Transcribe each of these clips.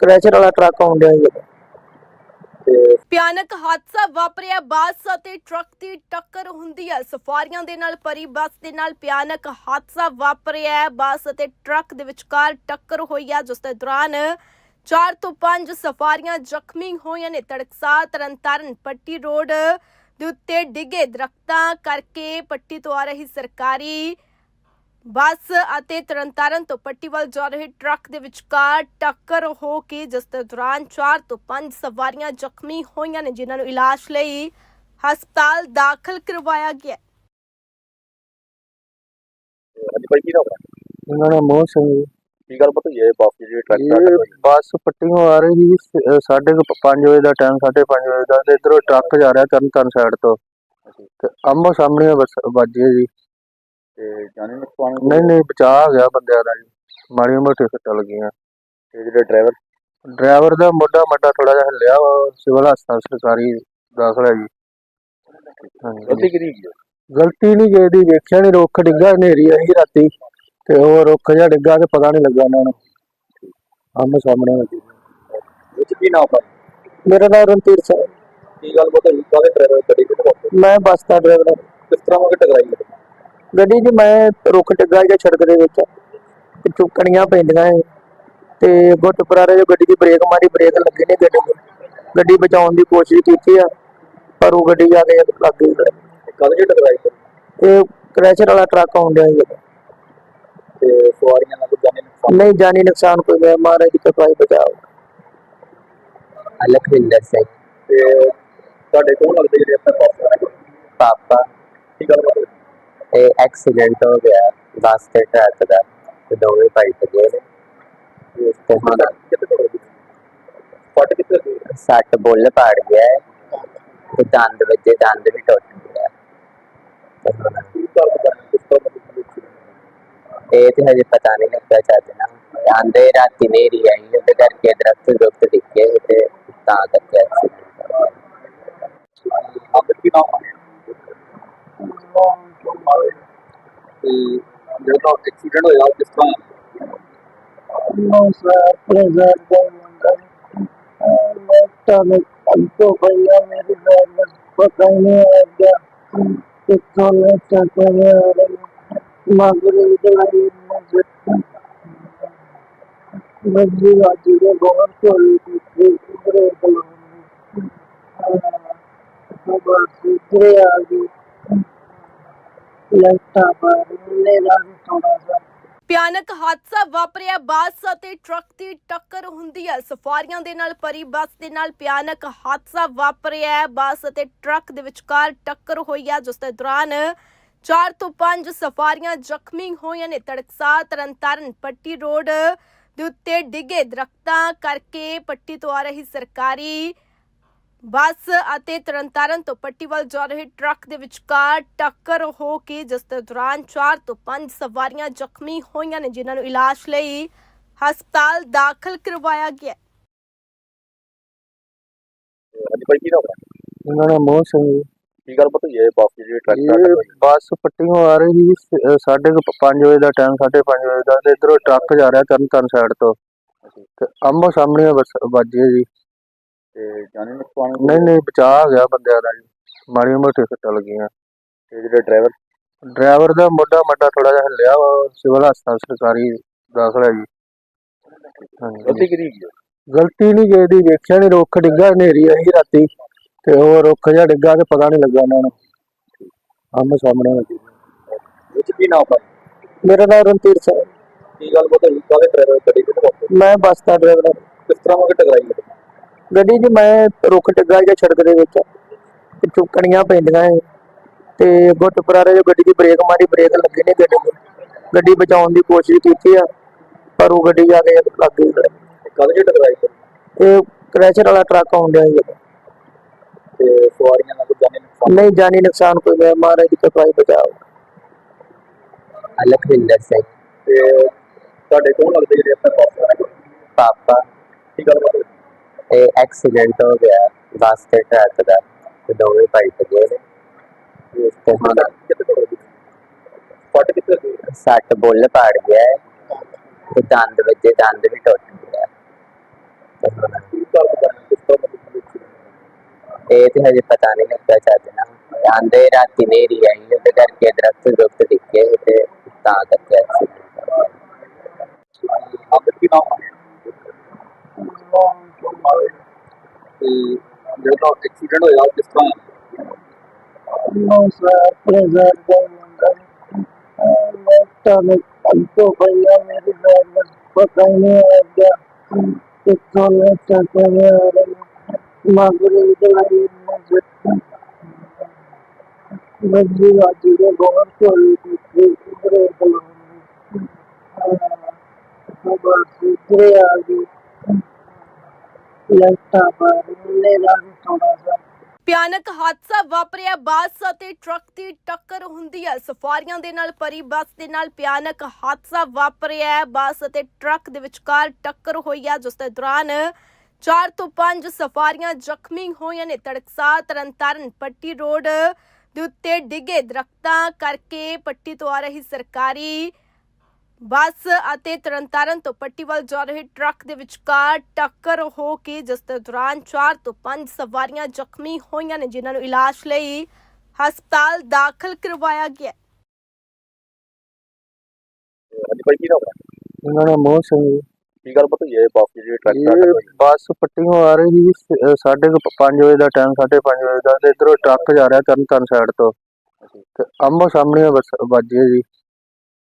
Crusher ਵਾਲਾ truck ਆਉਂਦਿਆ ਜੀ। ਤੇ ਭਿਆਨਕ ਹਾਦਸਾ ਵਾਪਰਿਆ, ਬੱਸ ਅਤੇ ਟਰੱਕ ਦੀ ਟੱਕਰ ਹੁੰਦੀ ਹੈ। ਸਫਾਰੀਆਂ ਦੇ ਨਾਲ ਭਰੀ ਬੱਸ ਦੇ ਨਾਲ ਭਿਆਨਕ ਹਾਦਸਾ ਵਾਪਰਿਆ ਹੈ। ਬੱਸ ਅਤੇ ਟਰੱਕ ਦੇ ਵਿਚਕਾਰ ਟੱਕਰ ਹੋਈ ਹੈ, ਜਿਸ ਦੇ ਦੌਰਾਨ 4 ਤੋਂ 5 ਸਫਾਰੀਆਂ ਜ਼ਖਮੀ ਹੋਈਆਂ ਨੇ। ਤੜਕਸਾਰ ਤਰਨਤਾਰਨ ਪੱਟੀ ਰੋਡ ਦੇ ਉੱਤੇ ਡਿੱਗੇ ਦਰਖਤਾਂ ਕਰਕੇ ਪੱਟੀ ਤੋਂ ਆ ਰਹੀ ਸਰਕਾਰੀ ਬੱਸ ਅਤੇ ਤਰਨਤਾਰਨ ਤੋਂ ਪੱਟੀ ਵੱਲ ਜਾ ਰਹੇ ਟਰੱਕ ਦੇ ਵਿਚਕਾਰ ਟੱਕਰ ਹੋ ਕੇ ਜਿਸ ਦੇ ਦੌਰਾਨ 4 ਤੋਂ 5 ਸਵਾਰੀਆਂ ਜ਼ਖਮੀ ਹੋਈਆਂ ਨੇ ਜਿਨ੍ਹਾਂ ਨੂੰ ਇਲਾਜ ਲਈ ਹਸਪਤਾਲ ਦਾਖਲ ਕਰਵਾਇਆ ਗਿਆ ਹੈ। ਅੱਜ ਭਾਈ ਕੀ ਨਾਮ ਹੈ? ਇਹਨਾਂ ਦਾ ਮੋਹ ਸਿੰਘ ਜੀ। ਕੀ ਗੱਲ ਪਤਾ ਹੈ ਬੱਸ ਜਿਹੜੀ ਟਰੱਕ ਇਹ ਹੋਈ ਬੱਸ ਪੱਟੀਓਂ ਆ ਰਹੀ ਸੀ ਸ- ਅਹ ਸਾਢੇ 5 ਵਜੇ ਦਾ ਟਾਈਮ 5:30 ਵਜੇ ਦਾ ਤੇ ਇਧਰੋਂ ਟਰੱਕ ਜਾ ਰਿਹਾ ਤਰਨ ਤਾਰਨ ਸਾਈਡ ਤੋਂ ਤੇ ਆਮੋ ਸਾਹਮਣੇ ਬੱਸ ਵੱਜੀ ਜੀ। ਤੇ ਜਾਣੇ ਨੁਕਸਾਨ ਨਹੀਂ ਨਹੀਂ ਬਚਾ ਗਿਆ ਬੰਦਿਆਂ ਦਾ ਜੀ। ਮਾੜੀਆਂ ਮੋਟੀਆਂ ਸੱਟਾਂ ਲੱਗੀਆਂ। ਤੇ ਜਿਹੜੇ ਡਰਾਈਵਰ? ਡਰਾਈਵਰ ਦਾ ਮੋਢਾ ਮੱਡਾ ਥੋੜਾ ਜਿਹਾ ਹਿੱਲਿਆ ਵਾ ਸਿਵਲ ਹਸਪਤਾਲ ਸਰਕਾਰੀ ਦਾਖਲ ਜੀ। ਹਾਂਜੀ। ਗਲਤੀ ਨਹੀਂ ਗਈ ਦੀ ਵੇਖਿਆ ਨਹੀਂ ਰੁੱਖ ਡਿੱਗਾ ਹਨੇਰੀ ਆਈ ਰਾਤੀ। ਤੇ ਉਹ ਰੁੱਖ ਜਿਹਾ ਡਿੱਗਾ ਤੇ ਪਤਾ ਨਹੀਂ ਲੱਗਾ ਉਹਨਾਂ ਨੂੰ। ਆਮੋ ਸਾਹਮਣੇ ਵਿੱਚ ਕੀ ਹੈ ਮੇਰਾ ਨਾਮ ਰਣਧੀਰ ਸਿੰਘ ਕੀ ਗੱਲ ਹੈ ਕਾਹਦੇ ਡਰਾਈਵਰ ਗੱਡੀ ਕਿੱਥੇ ਪਹੁੰਚੇ? ਮੈਂ ਬੱਸ ਦਾ ਡਰਾਈਵਰ ਕਿਸ ਤਰ੍ਹਾਂ ਉਹ ਟਕਰਾਈ ਹੈ? ਗੱਡੀ 'ਚ ਮੈਂ ਰੁੱਖ ਡਿੱਗਾ ਜਾਂ ਸੜਕ ਦੇ ਵਿੱਚ ਤੇ ਚੁੱਕਣੀਆਂ ਪੈਂਦੀਆਂ ਏ। ਤੇ ਗੁੱਟ ਪਰਾਰੇ ਜੋ ਗੱਡੀ ਦੀ ਬ੍ਰੇਕ ਮਾਰੀ ਬ੍ਰੇਕ ਲੱਗੀ ਨਹੀਂ ਗੱਡੀ ਦੀ। ਗੱਡੀ ਬਚਾਉਣ ਦੀ ਕੋਸ਼ਿਸ਼ ਕੀਤੀ ਆ ਪਰ ਉਹ ਗੱਡੀ ਜਾ ਕੇ ਲੱਗ ਗਈ। ਕਾਹਦੇ ਜਿਹੇ ਟਕਰਾਈ ਹੈ? ਇਹ ਕ੍ਰੈਸ਼ਰ ਵਾਲਾ ਟਰੱਕ ਆਉਂਦਿਆ ਜੀ ਤੇ ਸਵਾਰੀਆਂ ਨਾਲ ਕੋਈ ਜਾਣੇ ਨੁਕਸਾਨ? ਨਹੀਂ ਜਾਨੀ ਨੁਕਸਾਨ ਕੋਈ ਨਹੀਂ। ਮਹਾਰਾਜ ਦੀ ਕਿਰਪਾ ਹੀ ਬਚਾਓ। ਲਖਵਿੰਦਰ ਸਿੰਘ। ਤੇ ਤੁਹਾਡੇ ਕੋਲ ਲੱਗਦੇ ਜਿਹੜੇ ਆਪਣੇ ਬੱਸ ਵਾਲੇ ਪਾਪਾ। ਕੀ ਗੱਲ ਹੈ? ਇਹ ਐਕਸੀਡੈਂਟ ਹੋ ਗਿਆ ਬੱਸ ਤੇ ਟਰੱਕ ਦਾ ਤੇ ਦੋਵੇਂ ਪਲਟ ਗਏ ਨੇ। ਤੇ ਤੇ ਹੁਣ ਫਟ ਕਿੱਥੇ ਗਈ? ਸੱਟ ਬੁੱਲ ਪਾੜ ਗਿਆ ਹੈ ਤੇ ਦੰਦ ਵੱਜੇ ਦੰਦ ਵੀ ਟੁੱਟ ਗਿਆ ਤੇ ਹੁਣ ਕੀ ਗੱਲ ਪਤਾ ਹੈ? ਕਿਸ ਤਰ੍ਹਾਂ ਮਤਲਬ ਕਿ ਇਹ ਤੇ ਹਜੇ ਪਤਾ ਨਹੀਂ ਲੱਗਾ ਚੱਜ ਨਾ ਆਂਦੇ ਰਾਤੀ ਨੇਰੀ ਆਈ ਉਹਦੇ ਕਰਕੇ ਦਰਖਤ ਦੁਖਤ ਡਿੱਗੇ ਤੇ ਤਾਂ ਕਰਕੇ ਐਕਸੀਡੈਂਟ ਕੀ ਨਾਮ ਹੈ ਨੂੰ ਕਿਉਂ ਮਾਰੇ ਤੇ ਜਿਹੜਾ ਐਕਸੀਡੈਂਟ ਹੋਇਆ ਕਿਸ ਤਰ੍ਹਾਂ ਨੋ ਸਰ ਪ੍ਰੈਜ਼ਰ ਦਾ ਮੰਗਲ ਮੈਂ ਤਾਂ ਅਲਪੋ ਭਈਆ ਮੇਰੇ ਬੈਗ ਵਿੱਚ ਪਤਾ ਹੀ ਨਹੀਂ ਆ ਗਿਆ ਕਿ ਕੋਲ ਚੱਕ ਰਿਹਾ ਆ ਰਿਹਾ ਮਾਗਰੇ ਦੇ ਲਈ ਮੈਂ ਮੱਜੀ ਰਾਜੀ ਦੇ ਬਹੁਤ ਕੋਈ ਕੁਝ ਕੁਝ ਬਰੇ ਬਲੋ ਬਹੁਤ ਸੁਧਰੇ ਆ ਗਏ ਲਗਤਾ ਹਾਦਸਾ ਵਾਪਰਿਆ, ਬੱਸ ਅਤੇ ਟਰੱਕ ਦੀ ਟੱਕਰ ਹੁੰਦੀ ਹੈ। ਸਫਾਰੀਆਂ ਦੇ ਨਾਲ ਭਰੀ ਬੱਸ ਦੇ ਨਾਲ ਭਿਆਨਕ ਹਾਦਸਾ ਵਾਪਰਿਆ ਹੈ। ਬੱਸ ਅਤੇ ਟਰੱਕ ਦੇ ਵਿਚਕਾਰ ਟੱਕਰ ਹੋਈ ਹੈ, ਜਿਸ ਦੇ ਦੌਰਾਨ 4 ਤੋਂ 5 ਸਫਾਰੀਆਂ ਜ਼ਖਮੀ ਹੋਈਆਂ ਨੇ। ਤੜਕਸਾਰ ਤਰਨਤਾਰਨ ਪੱਟੀ ਰੋਡ ਦੇ ਉੱਤੇ ਡਿੱਗੇ ਦਰਖਤਾਂ ਕਰਕੇ ਪੱਟੀ ਤੋਂ ਆ ਰਹੀ ਸਰਕਾਰੀ ਬੱਸ ਅਤੇ ਤਰਨਤਾਰਨ ਤੋਂ ਪੱਟੀ ਵੱਲ ਜਾ ਰਹੇ ਟਰੱਕ ਦੇ ਵਿਚਕਾਰ ਟੱਕਰ ਹੋ ਕੇ ਜਿਸ ਦੇ ਦੌਰਾਨ 4 ਤੋਂ 5 ਸਵਾਰੀਆਂ ਜ਼ਖਮੀ ਹੋਈਆਂ ਨੇ ਜਿਨ੍ਹਾਂ ਨੂੰ ਇਲਾਜ ਲਈ ਹਸਪਤਾਲ ਦਾਖਲ ਕਰਵਾਇਆ ਗਿਆ ਹੈ। ਅੱਜ ਕੀ ਮੋਹ। ਕੀ ਗੱਲ ਪਤਾ ਬੱਸ ਜਿਹੜੀ ਟਰੱਕ ਇਹ ਬੱਸ ਪੱਟੀਓਂ ਆ ਰਹੀ ਸੀ ਸ- ਅਹ ਸਾਢੇ 5 ਵਜੇ ਦਾ ਟਾਈਮ 5:30 ਵਜੇ ਦਾ ਤੇ ਇਧਰੋਂ ਟਰੱਕ ਜਾ ਰਿਹਾ ਤਰਨ ਤਾਰਨ ਸਾਈਡ ਤੋਂ ਤੇ ਆਮੋ ਸਾਹਮਣੇ ਬੱਸ ਵੱਜੀ ਜੀ। ਤੇ ਜਾਣੇ ਨੁਕਸਾਨ ਨਹੀਂ ਨਹੀਂ ਬਚਾ ਗਿਆ ਬੰਦਿਆਂ ਦਾ ਜੀ। ਮਾੜੀਆਂ ਮੋਟੀਆਂ ਸੱਟਾਂ ਲੱਗੀਆਂ। ਤੇ ਜਿਹੜੇ ਡਰਾਈਵਰ? ਡਰਾਈਵਰ ਦਾ ਮੋਢਾ ਮੱਡਾ ਥੋੜਾ ਜਿਹਾ ਹਿੱਲਿਆ ਵਾ ਸਿਵਲ ਹਸਪਤਾਲ ਸਰਕਾਰੀ ਦਾਖਲ ਜੀ। ਗਲਤੀ ਕਿਹਦੀ ਗਲਤੀ ਨਹੀਂ ਗਈ ਦੀ ਵੇਖਿਆ ਨਹੀਂ ਰੁੱਖ ਡਿੱਗਾ ਹਨੇਰੀ ਆਈ ਰਾਤੀ। ਤੇ ਉਹ ਰੁੱਖ ਜਿਹਾ ਡਿੱਗਾ ਤੇ ਪਤਾ ਨਹੀਂ ਲੱਗਾ ਉਹਨਾਂ ਨੂੰ। ਆਮੋ ਸਾਹਮਣੇ ਵਿੱਚ ਕੀ ਨਾਮ ਹੈ ਮੇਰਾ ਨਾਮ ਰਣਧੀਰ ਸਿੰਘ। ਕੀ ਗੱਲ ਹੈ ਕਾਹਦੇ ਡਰਾਈਵਰ ਗੱਡੀ ਕਿੱਥੇ ਮੈਂ ਬੱਸ ਦਾ ਡਰਾਈਵਰ ਕਿਸ ਤਰ੍ਹਾਂ ਉਹ ਟਕਰਾਈ ਹੈ ਗੱਡੀ 'ਚ ਮੈਂ ਰੁੱਖ ਡਿੱਗਾ ਜਾਂ ਸੜਕ ਦੇ ਵਿੱਚ ਤੇ ਚੁੱਕਣੀਆਂ ਪੈਂਦੀਆਂ ਏ। ਤੇ ਗੁੱਟ ਪਰਾਰੇ ਜੋ ਗੱਡੀ ਦੀ ਬ੍ਰੇਕ ਮਾਰੀ ਬ੍ਰੇਕ ਲੱਗੀ ਨਹੀਂ ਗੱਡੀ ਦੀ। ਗੱਡੀ ਬਚਾਉਣ ਦੀ ਕੋਸ਼ਿਸ਼ ਕੀਤੀ ਆ ਪਰ ਉਹ ਗੱਡੀ ਜਾ ਕੇ ਲੱਗ ਗਈ। ਕਾਹਦੇ ਜਿਹੇ ਟਕਰਾਈ? ਇਹ ਕ੍ਰੈਸ਼ਰ ਵਾਲਾ ਟਰੱਕ ਆਉਂਦਿਆ ਜੀ ਤੇ ਸਵਾਰੀਆਂ ਨਾਲ ਕੋਈ ਜਾਣੇ ਨੁਕਸਾਨ? ਨਹੀਂ ਜਾਨੀ ਨੁਕਸਾਨ ਕੋਈ ਨਹੀਂ ਮਹਾਰਾਜ ਦੀ ਹੀ ਬਚਾਓ। ਲਖਵਿੰਦਰ ਸਿੰਘ। ਤੇ ਤੁਹਾਡੇ ਕੋਲ ਲੱਗਦੇ ਜਿਹੜੇ ਆਪਣੇ ਵਾਲੇ ਪਾਪਾ। ਕੀ ਗੱਲ ਹੈ? ਇਹ ਐਕਸੀਡੈਂਟ ਹੋ ਗਿਆ, ਬੱਸ ਤੇ ਟਰੱਕ ਦਾ, ਤੇ ਦੋਵੇਂ ਪਲਟ ਗਏ ਨੇ। ਤੇ ਹੁਣ ਫਟ ਕਿੱਥੇ ਸੱਟ ਬੁੱਲ ਪਾੜ ਗਿਆ ਹੈ, ਤੇ ਦੰਦ ਵੱਜੇ, ਦੰਦ ਵੀ ਟੁੱਟ ਗਿਆ ਇਹ ਤੇ ਹਜੇ ਪਤਾ ਨਹੀਂ ਲੱਗਾ ਚੱਜ ਨਾ ਆਂਦੇ ਰਾਤੀ ਨੇਰੀ ਆਈ ਉਹਦੇ ਕਰਕੇ ਦਰਖਤ ਦੁਖਤ ਦਿਖੇ ਤੇ ਤਾਂ ਕਰਕੇ ਐਕਸੀਡੈਂਟ ਹੋ ਗਿਆ। ਆਪ ਨਾਮ ਤੇ ਜਿਹੜਾ ਐਕਸੀਡੈਂਟ ਹੋਇਆ ਕਿਸ ਤਰ੍ਹਾਂ ਸਰ ਪ੍ਰੈਜ਼ਰ ਦਾ ਮੰਗਾ ਮੈਂ ਤਾਂ ਅੰਤੋ ਭਈਆ ਮੇਰੇ ਨਾਲ ਪਤਾ ਨਹੀਂ ਆ ਗਿਆ ਕਿ ਕੋਲ ਤਾਂ ਕਰਿਆ ਮਾਗਰੇ ਦੇ ਲਈ ਮੱਜੀ ਵਾਜੀ ਦੇ ਬਹੁਤ ਕੋਲ ਦੇ ਕੋਲ ਕੋਲ ਕੋਲ ਕੋਲ ਕੋਲ ਕੋਲ ਲਗਤਾ ਹਾਦਸਾ ਵਾਪਰਿਆ, ਬੱਸ ਅਤੇ ਟਰੱਕ ਦੀ ਟੱਕਰ ਹੁੰਦੀ ਹੈ। ਸਫਾਰੀਆਂ ਦੇ ਨਾਲ ਭਰੀ ਬੱਸ ਦੇ ਨਾਲ ਭਿਆਨਕ ਹਾਦਸਾ ਵਾਪਰਿਆ। ਹੈ। ਬੱਸ ਅਤੇ ਟਰੱਕ ਦੇ ਵਿਚਕਾਰ ਟੱਕਰ ਹੋਈ ਹੈ, ਜਿਸ ਦੇ ਦੌਰਾਨ 4 ਤੋਂ 5 ਸਫਾਰੀਆਂ ਜ਼ਖਮੀ ਹੋਈਆਂ ਨੇ। ਤੜਕਸਾਰ, ਤਰਨਤਾਰਨ, ਪੱਟੀ ਰੋਡ ਦੇ ਉੱਤੇ ਡਿੱਗੇ ਦਰਖਤਾਂ ਕਰਕੇ ਪੱਟੀ ਤੋਂ ਆ ਰਹੀ ਸਰਕਾਰੀ ਬੱਸ ਅਤੇ ਤਰਨਤਾਰਨ ਤੋਂ ਪੱਟੀ ਵੱਲ ਜਾ ਰਹੇ ਟਰੱਕ ਦੇ ਵਿਚਕਾਰ ਟੱਕਰ ਹੋ ਕੇ ਜਿਸ ਦੇ ਦੌਰਾਨ 4 ਤੋਂ 5 ਸਵਾਰੀਆਂ ਜ਼ਖਮੀ ਹੋਈਆਂ ਨੇ ਜਿਨ੍ਹਾਂ ਨੂੰ ਇਲਾਜ ਲਈ ਹਸਪਤਾਲ ਦਾਖਲ ਕਰਵਾਇਆ ਗਿਆ। ਹੈ। ਹਾਂਜੀ ਭਾਈ ਕੀ ਨਾਮ ਹੈ? ਇਹਨਾਂ ਨੇ ਮੋਹ ਸਿੰਘ ਕੀ ਗੱਲ ਪਤਾ ਹੈ ਬਾਪ ਜੀ ਇਹ ਟਰੱਕ ਬੱਸ ਪੱਟੀਓਂ ਆ ਰਹੀ ਸੀ ਸ- ਅਹ ਸਾਢੇ ਕੁ ਪੰਜ ਵਜੇ ਦਾ ਟਾਈਮ ਸਾਢੇ ਪੰਜ ਵਜੇ ਦਾ ਤੇ ਇਧਰੋਂ ਟਰੱਕ ਜਾ ਰਿਹਾ ਤਰਨ ਤਾਰਨ ਸਾਈਡ ਤੋਂ ਤੇ ਆਮੋ ਸਾਹਮਣੇ ਬੱਸ ਵੱਜੀ ਜੀ।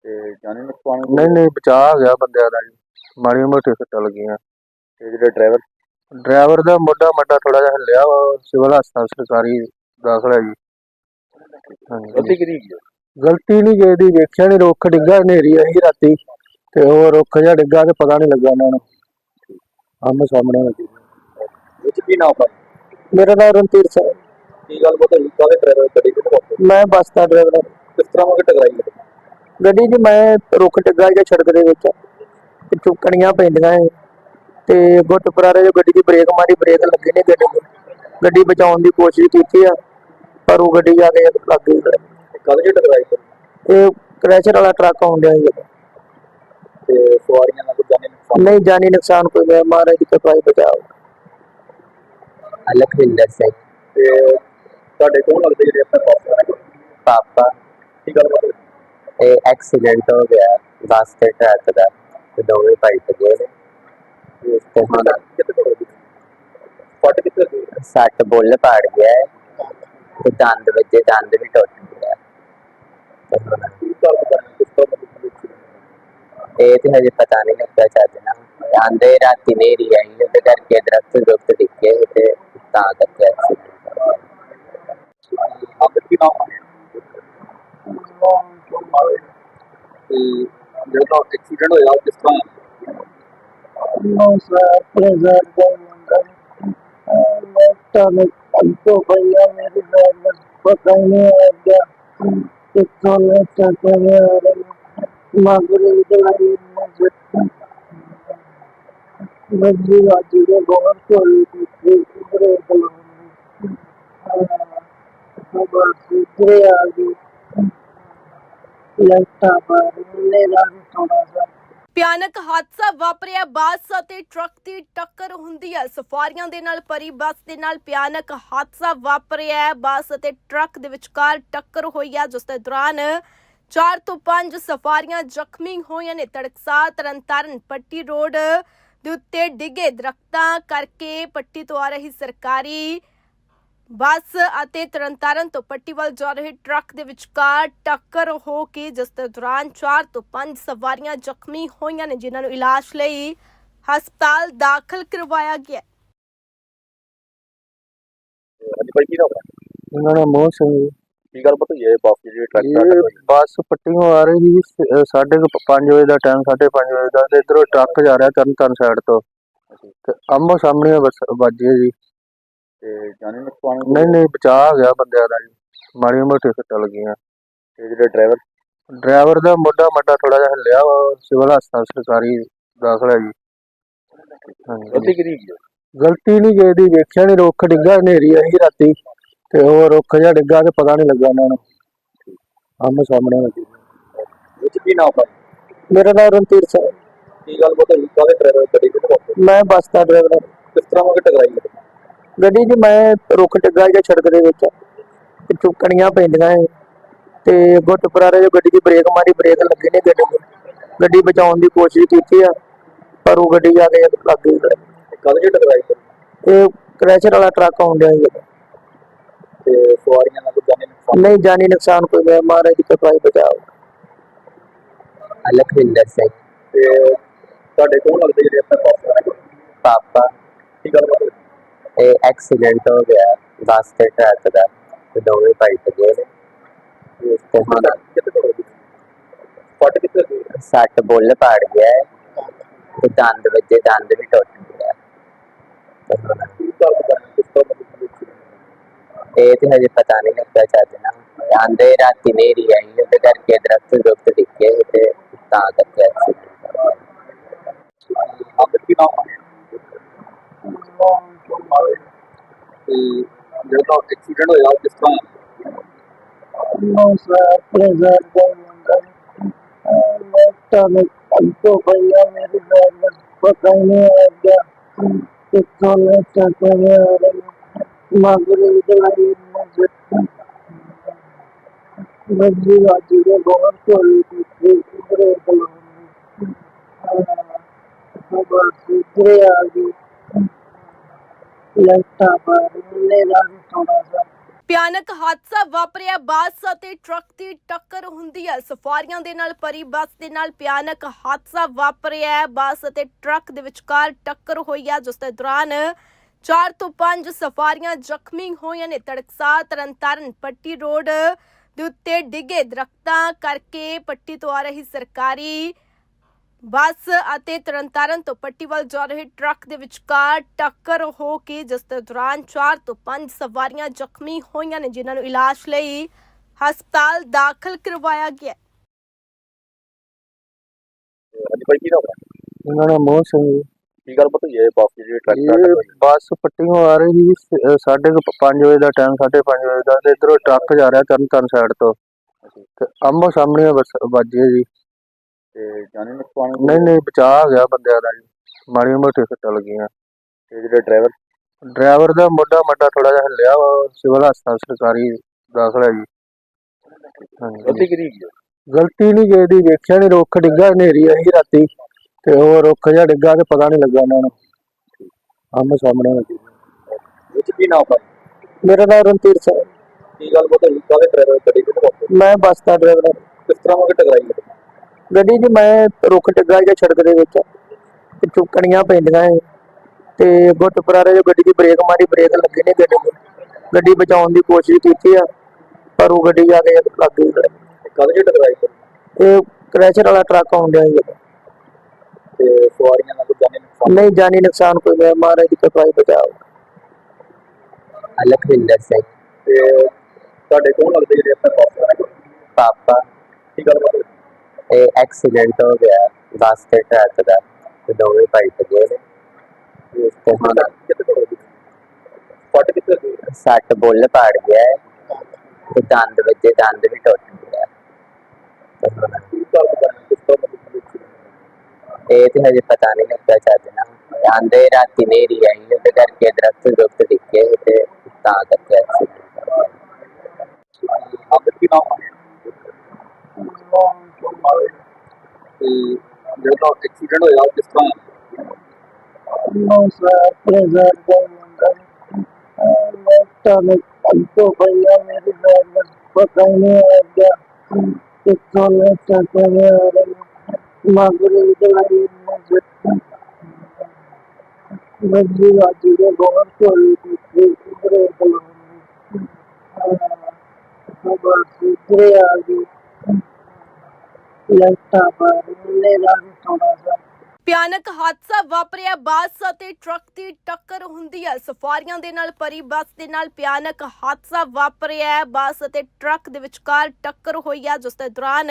ਤੇ ਜਾਣੇ ਨੁਕਸਾਨ ਨਹੀਂ ਨਹੀਂ ਬਚਾ ਗਿਆ ਬੰਦਿਆਂ ਦਾ ਜੀ। ਮਾੜੀ ਮੋਟੀ ਸੱਟਾਂ ਲੱਗੀਆਂ। ਤੇ ਜਿਹੜੇ ਡਰਾਈਵਰ? ਡਰਾਈਵਰ ਦਾ ਮੋਢਾ ਮੱਡਾ ਥੋੜਾ ਜਿਹਾ ਹਿੱਲਿਆ ਵਾ ਸਿਵਲ ਹਸਪਤਾਲ ਸਰਕਾਰੀ ਦਾਖਲ ਹੈ ਜੀ। ਹਾਂਜੀ। ਗਲਤੀ ਕਿਹਦੀ ਹੈ? ਗਲਤੀ ਨਹੀਂ ਗਈ ਦੀ ਵੇਖਿਆ ਨਹੀਂ ਰੁੱਖ ਡਿੱਗਾ ਹਨੇਰੀ ਆਈ ਰਾਤੀ ਤੇ ਉਹ ਰੁੱਖ ਜਿਹਾ ਡਿੱਗਾ ਤੇ ਪਤਾ ਨਹੀਂ ਲੱਗਾ ਉਹਨਾਂ ਨੂੰ। ਆਮੋ ਸਾਹਮਣੇ ਇਹ 'ਚ ਕੀ ਹੈ ਮੇਰਾ ਨਾਮ ਰਣਧੀਰ ਸਿੰਘ। ਕੀ ਗੱਲ ਪਤਾ ਹੈ ਕਾਹਦੇ ਡਰਾਈਵਰ ਗੱਡੀ ਕਿੱਥੇ ਪਹੁੰਚੇ ਮੈਂ ਬੱਸ ਦਾ ਡਰਾਈਵਰ ਕਿਸ ਤਰ੍ਹਾਂ ਉਹ ਟਕਰਾਈ ਹੈ? ਗੱਡੀ 'ਚ ਮੈਂ ਰੁੱਖ ਡਿੱਗਾ ਜਾਂ ਸੜਕ ਦੇ ਵਿੱਚ ਤੇ ਚੁੱਕਣੀਆਂ ਪੈਂਦੀਆਂ ਏ। ਤੇ ਗੁੱਟ ਪਰਾਰੇ ਜੋ ਗੱਡੀ ਦੀ ਬ੍ਰੇਕ ਮਾਰੀ ਬ੍ਰੇਕ ਲੱਗੀ ਨਹੀਂ ਗੱਡੀ ਨੂੰ ਗੱਡੀ ਬਚਾਉਣ ਦੀ ਕੋਸ਼ਿਸ਼ ਕੀਤੀ ਆ ਪਰ ਉਹ ਗੱਡੀ ਜਾ ਕੇ ਲੱਗ ਗਈ। ਕਾਹਦੇ 'ਚ ਟਕਰਾਈ? ਇਹ ਕ੍ਰੈਸ਼ਰ ਵਾਲਾ ਟਰੱਕ ਆਉਂਦਿਆ ਸੀ। ਤੇ ਸਵਾਰੀਆਂ ਨਾਲ ਕੋਈ ਜਾਣੇ ਨੁਕਸਾਨ? ਨਹੀਂ ਜਾਨੀ ਨੁਕਸਾਨ ਕੋਈ ਨਹੀਂ ਮਹਾਰਾਜ ਦੀ ਕਿਰਪਾ ਹੀ ਬਚਾਓ। ਲਖਵਿੰਦਰ ਸਿੰਘ। ਤੇ ਤੁਹਾਡੇ ਕੋਲ ਲੱਗਦੇ ਜਿਹੜੇ ਆਪਣੇ ਆ? ਪਾਪਾ। ਕੀ ਗੱਲ ਹੈ? ਇਹ ਐਕਸੀਡੈਂਟ ਹੋ ਗਿਆ ਬੱਸ ਤੇ ਟਰੱਕ ਦਾ ਤੇ ਦੋਵੇਂ ਪਲਟ ਗਏ ਨੇ। ਤੇ ਹੁਣ ਕਿੱਥੇ ਤੋਂ ਹੋਈ ਫਟ ਕਿੱਥੇ ਗਈ? ਸੱਟ ਬੁੱਲ ਪਾੜ ਗਿਆ ਹੈ ਤੇ ਦੰਦ ਵੱਜੇ ਦੰਦ ਵੀ ਟੁੱਟ ਗਿਆ ਤੇ ਹੁਣ ਕੀ ਕਾਰਨ ਕਿਸ ਇਹ ਤੇ ਹਜੇ ਪਤਾ ਨਹੀਂ ਲੱਗਾ ਚੱਜ ਨਾ ਆਂਦੇ ਰਾਤੀ ਨੇਰੀ ਆਈ ਉਹਦੇ ਕਰਕੇ ਦਰਖਤ ਦੁਖਤ ਦਿਖੇ ਤੇ ਤਾਂ ਕਰਕੇ ਐਕਸੀਡੈਂਟ ਹੋ ਗਿਆ ਹੋਇਆ? ਆਪ ਕੀ ਨਾਮ ਹੈ ਮਾਰੇ। ਤੇ ਜਿਹੜਾ ਐਕਸੀਡੈਂਟ ਹੋਇਆ, ਕਿਸ ਤਰ੍ਹਾਂ? ਨੋ ਸਰ ਪ੍ਰੈਜ਼ਰ ਦਾ ਮੁੰਡਾ ਮੈਂ ਤਾਂ ਅੰਤੋ ਭਈਆ ਮੇਰੇ ਨਾਲ ਪਤਾ ਨਹੀਂ ਆ ਗਿਆ ਕਿਥੋਂ ਲੈ ਕੇ ਆ ਰਿਹਾ ਮਾਗਰੇ ਦੇ ਲਈ ਮੈਂ ਮੱਜੀ ਵਾਜੀ ਦੇ ਬਹੁਤ ਕੋਲ ਤੇ ਬਰੇ ਕੋਲ ਬਸ ਤੇ ਆ ਗਈ ਭਿਆਨਕ ਹਾਦਸਾ ਵਾਪਰਿਆ। ਬੱਸ ਅਤੇ ਟਰੱਕ ਦੀ ਟੱਕਰ ਹੁੰਦੀ ਹੈ। ਸਫਾਰੀਆਂ ਦੇ ਨਾਲ ਭਰੀ ਬੱਸ ਦੇ ਨਾਲ ਭਿਆਨਕ ਹਾਦਸਾ ਵਾਪਰਿਆ ਹੈ। ਬੱਸ ਅਤੇ ਟਰੱਕ ਦੇ ਵਿਚਕਾਰ ਟੱਕਰ ਹੋਈ ਹੈ, ਜਿਸ ਦੇ ਦੌਰਾਨ ਚਾਰ ਤੋਂ ਪੰਜ ਸਫਾਰੀਆਂ ਜ਼ਖਮੀ ਹੋਈਆਂ ਨੇ। ਤੜਕਸਾਰ ਤਰਨਤਾਰਨ ਪੱਟੀ ਰੋਡ ਦੇ ਉੱਤੇ ਡਿੱਗੇ ਦਰਖਤਾਂ ਕਰਕੇ ਪੱਟੀ ਤੋਂ ਆ ਰਹੀ ਸਰਕਾਰੀ ਬੱਸ ਅਤੇ ਤਰਨਤਾਰਨ ਤੋਂ ਪੱਟੀ ਵੱਲ ਜਾ ਰਹੇ ਟਰੱਕ ਦੇ ਵਿਚਕਾਰ ਟੱਕਰ ਹੋ ਕੇ ਜਿਸ ਦੇ ਦੌਰਾਨ 4 ਤੋਂ 5 ਸਵਾਰੀਆਂ ਜ਼ਖਮੀ ਹੋਈਆਂ ਨੇ ਜਿਨ੍ਹਾਂ ਨੂੰ ਇਲਾਜ ਲਈ ਹਸਪਤਾਲ ਦਾਖਲ ਕਰਵਾਇਆ ਗਿਆ। ਹਾਂਜੀ ਭਾਈ ਕੀ ਨਾਮ ਹੈ? ਇਹਨਾਂ ਨੇ ਮੋਹ ਸਿੰਘ ਕੀ ਗੱਲ ਪਤਾ ਹੈ ਬਾਪ ਜੀ ਜਿਹੜੇ ਇਹ ਟਰੱਕ ਬੱਸ ਪੱਟੀਓਂ ਆ ਰਹੀ ਸੀ ਸ- ਅਹ ਸਾਢੇ ਕੁ ਪੰਜ ਵਜੇ ਦਾ ਟਾਈਮ ਸਾਢੇ ਪੰਜ ਵਜੇ ਦਾ ਤੇ ਇਧਰੋਂ ਟਰੱਕ ਜਾ ਰਿਹਾ ਤਰਨ ਤਾਰਨ ਸਾਈਡ ਤੋਂ ਤੇ ਆਮੋ ਸਾਹਮਣੇ ਬੱਸ ਵੱਜੀ ਹੈ ਜੀ। ਤੇ ਜਾਣੇ ਨੁਕਸਾਨ ਨਹੀਂ ਨਹੀਂ ਬਚਾ ਗਿਆ ਬੰਦਿਆਂ ਦਾ ਜੀ। ਮਾੜੀ ਮੋਟੀ ਸੱਟਾਂ ਲੱਗੀਆਂ। ਤੇ ਜਿਹੜੇ ਡਰਾਈਵਰ? ਡਰਾਈਵਰ ਦਾ ਮੋਢਾ ਮੱਡਾ ਥੋੜਾ ਜਿਹਾ ਹਿੱਲਿਆ ਵਾ ਸਿਵਲ ਹਸਪਤਾਲ ਸਰਕਾਰੀ ਦਾਖਲ ਹੈ ਜੀ। ਹਾਂਜੀ। ਗਲਤੀ ਕਿਹਦੀ ਹੈ ਗਲਤੀ ਨਹੀਂ ਗਈ ਦੀ ਵੇਖਿਆ ਨਹੀਂ ਰੁੱਖ ਡਿੱਗਾ ਹਨੇਰੀ ਆਈ ਰਾਤੀ ਤੇ ਉਹ ਰੁੱਖ ਜਿਹਾ ਡਿੱਗਾ ਤੇ ਪਤਾ ਨਹੀਂ ਲੱਗਾ ਉਹਨਾਂ ਨੂੰ। ਆਮੋ ਸਾਹਮਣੇ ਵੱਜੀ ਇਹ 'ਚ ਕੀ ਨਾਮ ਹੈ ਮੇਰਾ ਨਾਮ ਰਣਧੀਰ ਸਿੰਘ। ਕੀ ਗੱਲ ਪਤਾ ਹੈ ਕਾਹਦੇ ਡਰਾਈਵਰ ਗੱਡੀ ਪਹੁੰਚੇ ਮੈਂ ਬੱਸ ਦਾ ਡਰਾਈਵਰ ਕਿਸ ਤਰ੍ਹਾਂ ਉਹ ਟਕਰਾਈ ਹੈ? ਗੱਡੀ 'ਚ ਮੈਂ ਰੁੱਖ ਡਿੱਗਾ ਜਾਂ ਸੜਕ ਦੇ ਵਿੱਚ ਤੇ ਚੁੱਕਣੀਆਂ ਪੈਂਦੀਆਂ ਏ। ਤੇ ਗੁੱਟ ਪਰਾਰੇ ਜੋ ਗੱਡੀ ਦੀ ਬ੍ਰੇਕ ਮਾਰੀ ਬ੍ਰੇਕ ਲੱਗੀ ਨਹੀਂ ਗੱਡੀ ਨੂੰ ਗੱਡੀ ਬਚਾਉਣ ਦੀ ਕੋਸ਼ਿਸ਼ ਕੀਤੀ ਆ ਪਰ ਉਹ ਗੱਡੀ ਜਾ ਕੇ ਲੱਗ ਗਈ। ਕਦ ਜੇ ਟਕਰਾਈ? ਇਹ ਕ੍ਰੈਸ਼ਰ ਵਾਲਾ ਟਰੱਕ ਆਉਣ ਡਿਆ ਸੀ ਤੇ ਸਵਾਰੀਆਂ ਨਾਲ ਕੋਈ ਜਾਨੀ ਨੁਕਸਾਨ? ਨਹੀਂ ਜਾਨੀ ਨੁਕਸਾਨ ਕੋਈ ਹੋਇਆ ਮਹਾਰਾਜ ਦੀ ਕਿਰਪਾ ਹੀ ਬਚਾਓ। ਲਖਵਿੰਦਰ ਸਿੰਘ। ਤੇ ਤੁਹਾਡੇ ਕੋਲ ਲੱਗਦੇ ਜਿਹੜੇ ਆਪਣੇ ਨੇ ਪਾਪਾ। ਕੀ ਗੱਲ ਬਾਤ ਹੋਈ? ਇਹ ਐਕਸੀਡੈਂਟ ਹੋ ਗਿਆ ਬੱਸ ਤੇ ਟਰੱਕ ਦਾ ਤੇ ਦੋਵੇਂ ਪਲਟ ਗਏ ਨੇ। ਉਸ ਤੋਂ ਹੋਈ ਫਟ ਕਿੱਥੇ ਗਈ? ਸੱਟ ਬੁੱਲ ਪਾੜ ਗਿਆ ਹੈ ਤੇ ਦੰਦ ਵੱਜੇ ਦੰਦ ਵੀ ਟੁੱਟ ਗਿਆ ਇਹ ਤੇ ਹਜੇ ਪਤਾ ਨਹੀਂ ਲੱਗਾ ਚੱਜ ਨਾ ਆਂਦੇ ਰਾਤੀ ਨੇਰੀ ਆਈ ਉਹਦੇ ਕਰਕੇ ਦਰਖਤ ਦੁਖਤ ਦਿਖੇ ਤੇ ਤਾਂ ਕਰਕੇ ਐਕਸੀਡੈਂਟ ਹੋ ਗਿਆ। ਆਪ ਕੀ ਨਾਮ ਤੇ ਜਿਹੜਾ ਐਕਸੀਡੈਂਟ ਹੋਇਆ ਉਹ ਕਿਸ ਤਰ੍ਹਾਂ? ਨੋ ਸਰ ਪ੍ਰੈਜ਼ਰ ਦਾ ਤਾਂ ਅੰਤੋ ਭਈਆ ਮੇਰੇ ਨਾਲ ਪਤਾ ਨਹੀਂ ਆ ਗਿਆ ਕਿ ਕੌਣ ਹੈ ਤਾਂ ਕੌਣ ਹੈ? ਮਾਗਰੇ ਦੇ ਲਈ ਮਜ਼ਦ ਬੱਜੀ ਵਾਜੀ ਦੇ ਬਹੁਤ ਕੋਈ ਕੁਦਰੇ ਬਲਨ ਬਹੁਤ ਸੁਧਰੇ ਆ ਗਈ ਲੜਕਾ ਹਾਦਸਾ ਵਾਪਰਿਆ, ਬੱਸ ਅਤੇ ਟਰੱਕ ਦੀ ਟੱਕਰ ਹੁੰਦੀ ਹੈ ਸਫਾਰੀਆਂ ਦੇ ਨਾਲ ਭਰੀ ਬੱਸ ਦੇ ਨਾਲ ਭਿਆਨਕ ਹਾਦਸਾ ਵਾਪਰਿਆ ਹੈ। ਬੱਸ ਅਤੇ ਟਰੱਕ ਦੇ ਵਿਚਕਾਰ ਟੱਕਰ ਹੋਈ ਹੈ, ਜਿਸ ਦੇ ਦੌਰਾਨ 4 ਤੋਂ 5 ਸਫਾਰੀਆਂ ਜ਼ਖਮੀ ਹੋਈਆਂ ਨੇ ਤੜਕਸਾਰ, ਤਰਨਤਾਰਨ ਪੱਟੀ ਰੋਡ ਦੇ ਉੱਤੇ ਡਿੱਗੇ ਦਰਖਤਾਂ ਕਰਕੇ ਪੱਟੀ ਤੋਂ ਆ ਰਹੀ ਸਰਕਾਰੀ ਬੱਸ ਅਤੇ ਤਰਨਤਾਰਨ ਤੋਂ ਪੱਟੀ ਵੱਲ ਜਾ ਰਹੇ ਟਰੱਕ ਦੇ ਵਿਚਕਾਰ ਟੱਕਰ ਹੋ ਕੇ ਜਿਸ ਦੇ ਦੌਰਾਨ 4 ਤੋਂ 5 ਸਵਾਰੀਆਂ ਜ਼ਖਮੀ ਹੋਈਆਂ ਨੇ ਜਿਨ੍ਹਾਂ ਨੂੰ ਇਲਾਜ ਲਈ ਹਸਪਤਾਲ ਦਾਖਲ ਕਰਵਾਇਆ ਗਿਆ ਹੈ। ਹਾਂਜੀ ਭਾਈ ਕੀ ਨਾਮ ਹੈ? ਇਹਨਾਂ ਦਾ ਮੋਹ ਸਿੰਘ ਕੀ ਗੱਲ ਪਤਾ ਹੈ ਬਾਪ ਜੀ ਜਿਹੜੇ ਟਰੱਕ ਇਹ ਦਾ ਬੱਸ ਪੱਟੀਓਂ ਆ ਰਹੀ ਸੀ ਸ- ਅਹ ਸਾਢੇ ਵਜੇ ਦਾ ਟਾਈਮ ਸਾਢੇ ਪੰਜ ਵਜੇ ਦਾ ਤੇ ਇਧਰੋਂ ਟਰੱਕ ਜਾ ਰਿਹਾ ਤਰਨ ਤਾਰਨ ਸਾਈਡ ਤੋਂ ਤੇ ਆਮੋ ਸਾਹਮਣੇ ਬੱਸ ਵੱਜੇ ਜੀ। ਤੇ ਜਾਨੀ ਨੁਕਸਾਨ ਨਹੀਂ ਨਹੀਂ ਬਚਾ ਗਿਆ ਬੰਦਿਆਂ ਦਾ ਜੀ। ਮਾੜੀਆਂ ਮੋਟੀਆਂ ਸੱਟਾਂ ਲੱਗੀਆਂ। ਤੇ ਜਿਹੜੇ ਡਰਾਈਵਰ ਡਰਾਈਵਰ ਦਾ ਮੋਢਾ ਮੱਡਾ ਥੋੜਾ ਜਿਹਾ ਹਿੱਲਿਆ ਵਾ ਸਿਵਲ ਹਸਪਤਾਲ ਸਰਕਾਰੀ ਦਾਖਲ ਹੈ ਜੀ। ਹਾਂਜੀ। ਗਲਤੀ ਕਿਹਦੀ ਹੈ ਗਲਤੀ ਨਹੀਂ ਗਈ ਦੀ ਵੇਖਿਆ ਨਹੀਂ ਰੁੱਖ ਡਿੱਗਾ ਹਨੇਰੀ ਆਈ ਰਾਤੀ। ਤੇ ਉਹ ਰੁੱਖ ਜਿਹਾ ਡਿੱਗਾ ਤੇ ਪਤਾ ਨਹੀਂ ਲੱਗਾ ਉਹਨਾਂ ਨੂੰ। ਆਮੋ ਸਾਹਮਣੇ ਵੱਜੀ ਵਿੱਚ ਕੀ ਨਾਮ ਹੈ ਮੇਰਾ ਨਾਮ ਰਣਧੀਰ ਸਿੰਘ। ਕੀ ਗੱਲ ਹੈ ਕਾਹਦੇ ਡਰਾਈਵਰ ਗੱਡੀ ਕਿੱਥੇ ਮੈਂ ਬੱਸ ਦਾ ਡਰਾਈਵਰ ਕਿਸ ਤਰ੍ਹਾਂ ਉਹ ਟਕਰਾਈ ਹੈ? ਗੱਡੀ 'ਚ ਮੈਂ ਰੁੱਖ ਡਿੱਗਾ ਜਾਂ ਸੜਕ ਦੇ ਵਿੱਚ ਤੇ ਚੁੱਕਣੀਆਂ ਪੈਂਦੀਆਂ ਏ ਤੇ ਗੁੱਟ ਪਰਾਰੇ ਜੋ ਗੱਡੀ ਦੀ ਬ੍ਰੇਕ ਮਾਰੀ ਬ੍ਰੇਕ ਲੱਗੀ ਨਹੀਂ ਗੱਡੀ ਨੂੰ ਗੱਡੀ ਬਚਾਉਣ ਦੀ ਕੋਸ਼ਿਸ਼ ਕੀਤੀ ਆ ਪਰ ਉਹ ਗੱਡੀ ਜਾ ਕੇ ਲੱਗ ਗਈ। ਕਦ ਜੇ ਟਕਰਾਈ? ਇਹ ਕ੍ਰੈਸ਼ਰ ਵਾਲਾ ਟਰੱਕ ਆਉਣ ਡਿਆ ਸੀ ਤੇ ਸਵਾਰੀਆਂ ਨਾਲ ਕੋਈ ਜਾਨੀ ਨੁਕਸਾਨ? ਨਹੀਂ ਜਾਨੀ ਨੁਕਸਾਨ ਕੋਈ ਹੋਇਆ ਮਹਾਰਾਜ ਦੀ ਕਿਰਪਾ ਹੀ ਬਚਾਓ ਲਖਵਿੰਦਰ ਸਿੰਘ। ਤੇ ਤੁਹਾਡੇ ਕੋਲ ਲੱਗਦੇ ਜਿਹੜੇ ਆਪਣੇ ਪਾਪਾ। ਕੀ ਗੱਲ ਬਾਤ? ਇਹ ਐਕਸੀਡੈਂਟ ਹੋ ਗਿਆ ਬੱਸ ਤੇ ਟਰੱਕ ਦਾ ਤੇ ਦੋਵੇਂ ਪਲਟ ਗਏ ਨੇ। ਤੇ ਉਸ ਤੋਂ ਤੋਂ ਹੋਈ? ਫਟ ਕਿੱਥੇ ਗਈ? ਸੱਟ ਬੁੱਲ ਪਾੜ ਗਿਆ ਹੈ ਤੇ ਦੰਦ ਵੱਜੇ ਦੰਦ ਵੀ ਟੁੱਟ ਗਿਆ ਤੇ ਇਹ ਤੇ ਹਜੇ ਪਤਾ ਨਹੀਂ ਲੱਗਾ ਚੱਜ ਨਾ ਆਂਦੇ ਰਾਤੀ ਨੇਰੀ ਆਈ ਉਹਦੇ ਕਰਕੇ ਦਰਖਤ ਦੁਖਤ ਦਿਖੇ ਤੇ ਤਾਂ ਕਰਕੇ ਐਕਸੀਡੈਂਟ ਹੋ ਗਿਆ। ਆਪ ਕੀ ਨਾਮ ਮਾਰੇ ਤੇ ਜਦੋਂ ਐਕਸੀਡੈਂਟ ਹੋਇਆ ਕਿਸ ਤਰ੍ਹਾਂ ਨੋ ਸਰ ਪ੍ਰੈਜ਼ਰ ਦਾ ਮੁੰਡਾ ਮੈਂ ਤਾਂ ਅੰਤੋ ਭਈਆ ਮੇਰੇ ਨਾਲ ਬਸ ਪਤਾ ਨਹੀਂ ਆ ਗਿਆ ਕਿ ਤੋਂ ਮੈਂ ਤਾਂ ਕੋਈ ਆ ਰਿਹਾ ਮਾਗਰੇ ਦੇ ਲਈ ਮੈਂ ਮੱਜੀ ਵਾਜੀ ਦੇ ਬਹੁਤ ਕੋਈ ਕੁਝ ਬਰੇ ਬਲਨ ਬਸ ਸੁਧਰੇ ਆ ਗਈ ਭਿਆਨਕ ਹਾਦਸਾ ਵਾਪਰਿਆ, ਬੱਸ ਅਤੇ ਟਰੱਕ ਦੀ ਟੱਕਰ ਹੁੰਦੀ ਹੈ ਸਫਾਰੀਆਂ ਦੇ ਨਾਲ ਭਰੀ ਬੱਸ ਦੇ ਨਾਲ ਭਿਆਨਕ ਹਾਦਸਾ ਵਾਪਰਿਆ ਹੈ। ਬੱਸ ਅਤੇ ਟਰੱਕ ਦੇ ਵਿਚਕਾਰ ਟੱਕਰ ਹੋਈ ਹੈ, ਜਿਸ ਦੇ ਦੌਰਾਨ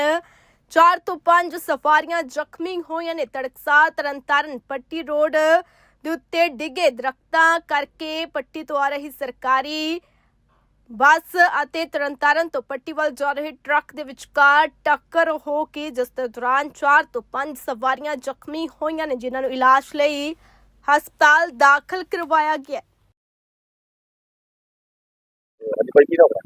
4 ਤੋਂ 5 ਸਫਾਰੀਆਂ ਜ਼ਖਮੀ ਹੋਈਆਂ ਨੇ ਤੜਕਸਾਰ, ਤਰਨਤਾਰਨ, ਪੱਟੀ ਰੋਡ ਦੇ ਉੱਤੇ ਡਿੱਗੇ ਦਰਖਤਾਂ ਕਰਕੇ ਪੱਟੀ ਤੋਂ ਆ ਰਹੀ ਸਰਕਾਰੀ ਬੱਸ ਅਤੇ ਤਰਨਤਾਰਨ ਤੋਂ ਪੱਟੀ ਵੱਲ ਜਾ ਰਹੇ ਟਰੱਕ ਦੇ ਵਿਚਕਾਰ ਟੱਕਰ ਹੋ ਕੇ ਜਿਸ ਦੇ ਦੌਰਾਨ 4 ਤੋਂ 5 ਸਵਾਰੀਆਂ ਜ਼ਖਮੀ ਹੋਈਆਂ ਨੇ ਜਿਨ੍ਹਾਂ ਨੂੰ ਇਲਾਜ ਲਈ ਹਸਪਤਾਲ ਦਾਖਲ ਕਰਵਾਇਆ ਗਿਆ। ਹਾਂਜੀ ਭਾਈ ਕੀ ਨਾਮ ਹੈ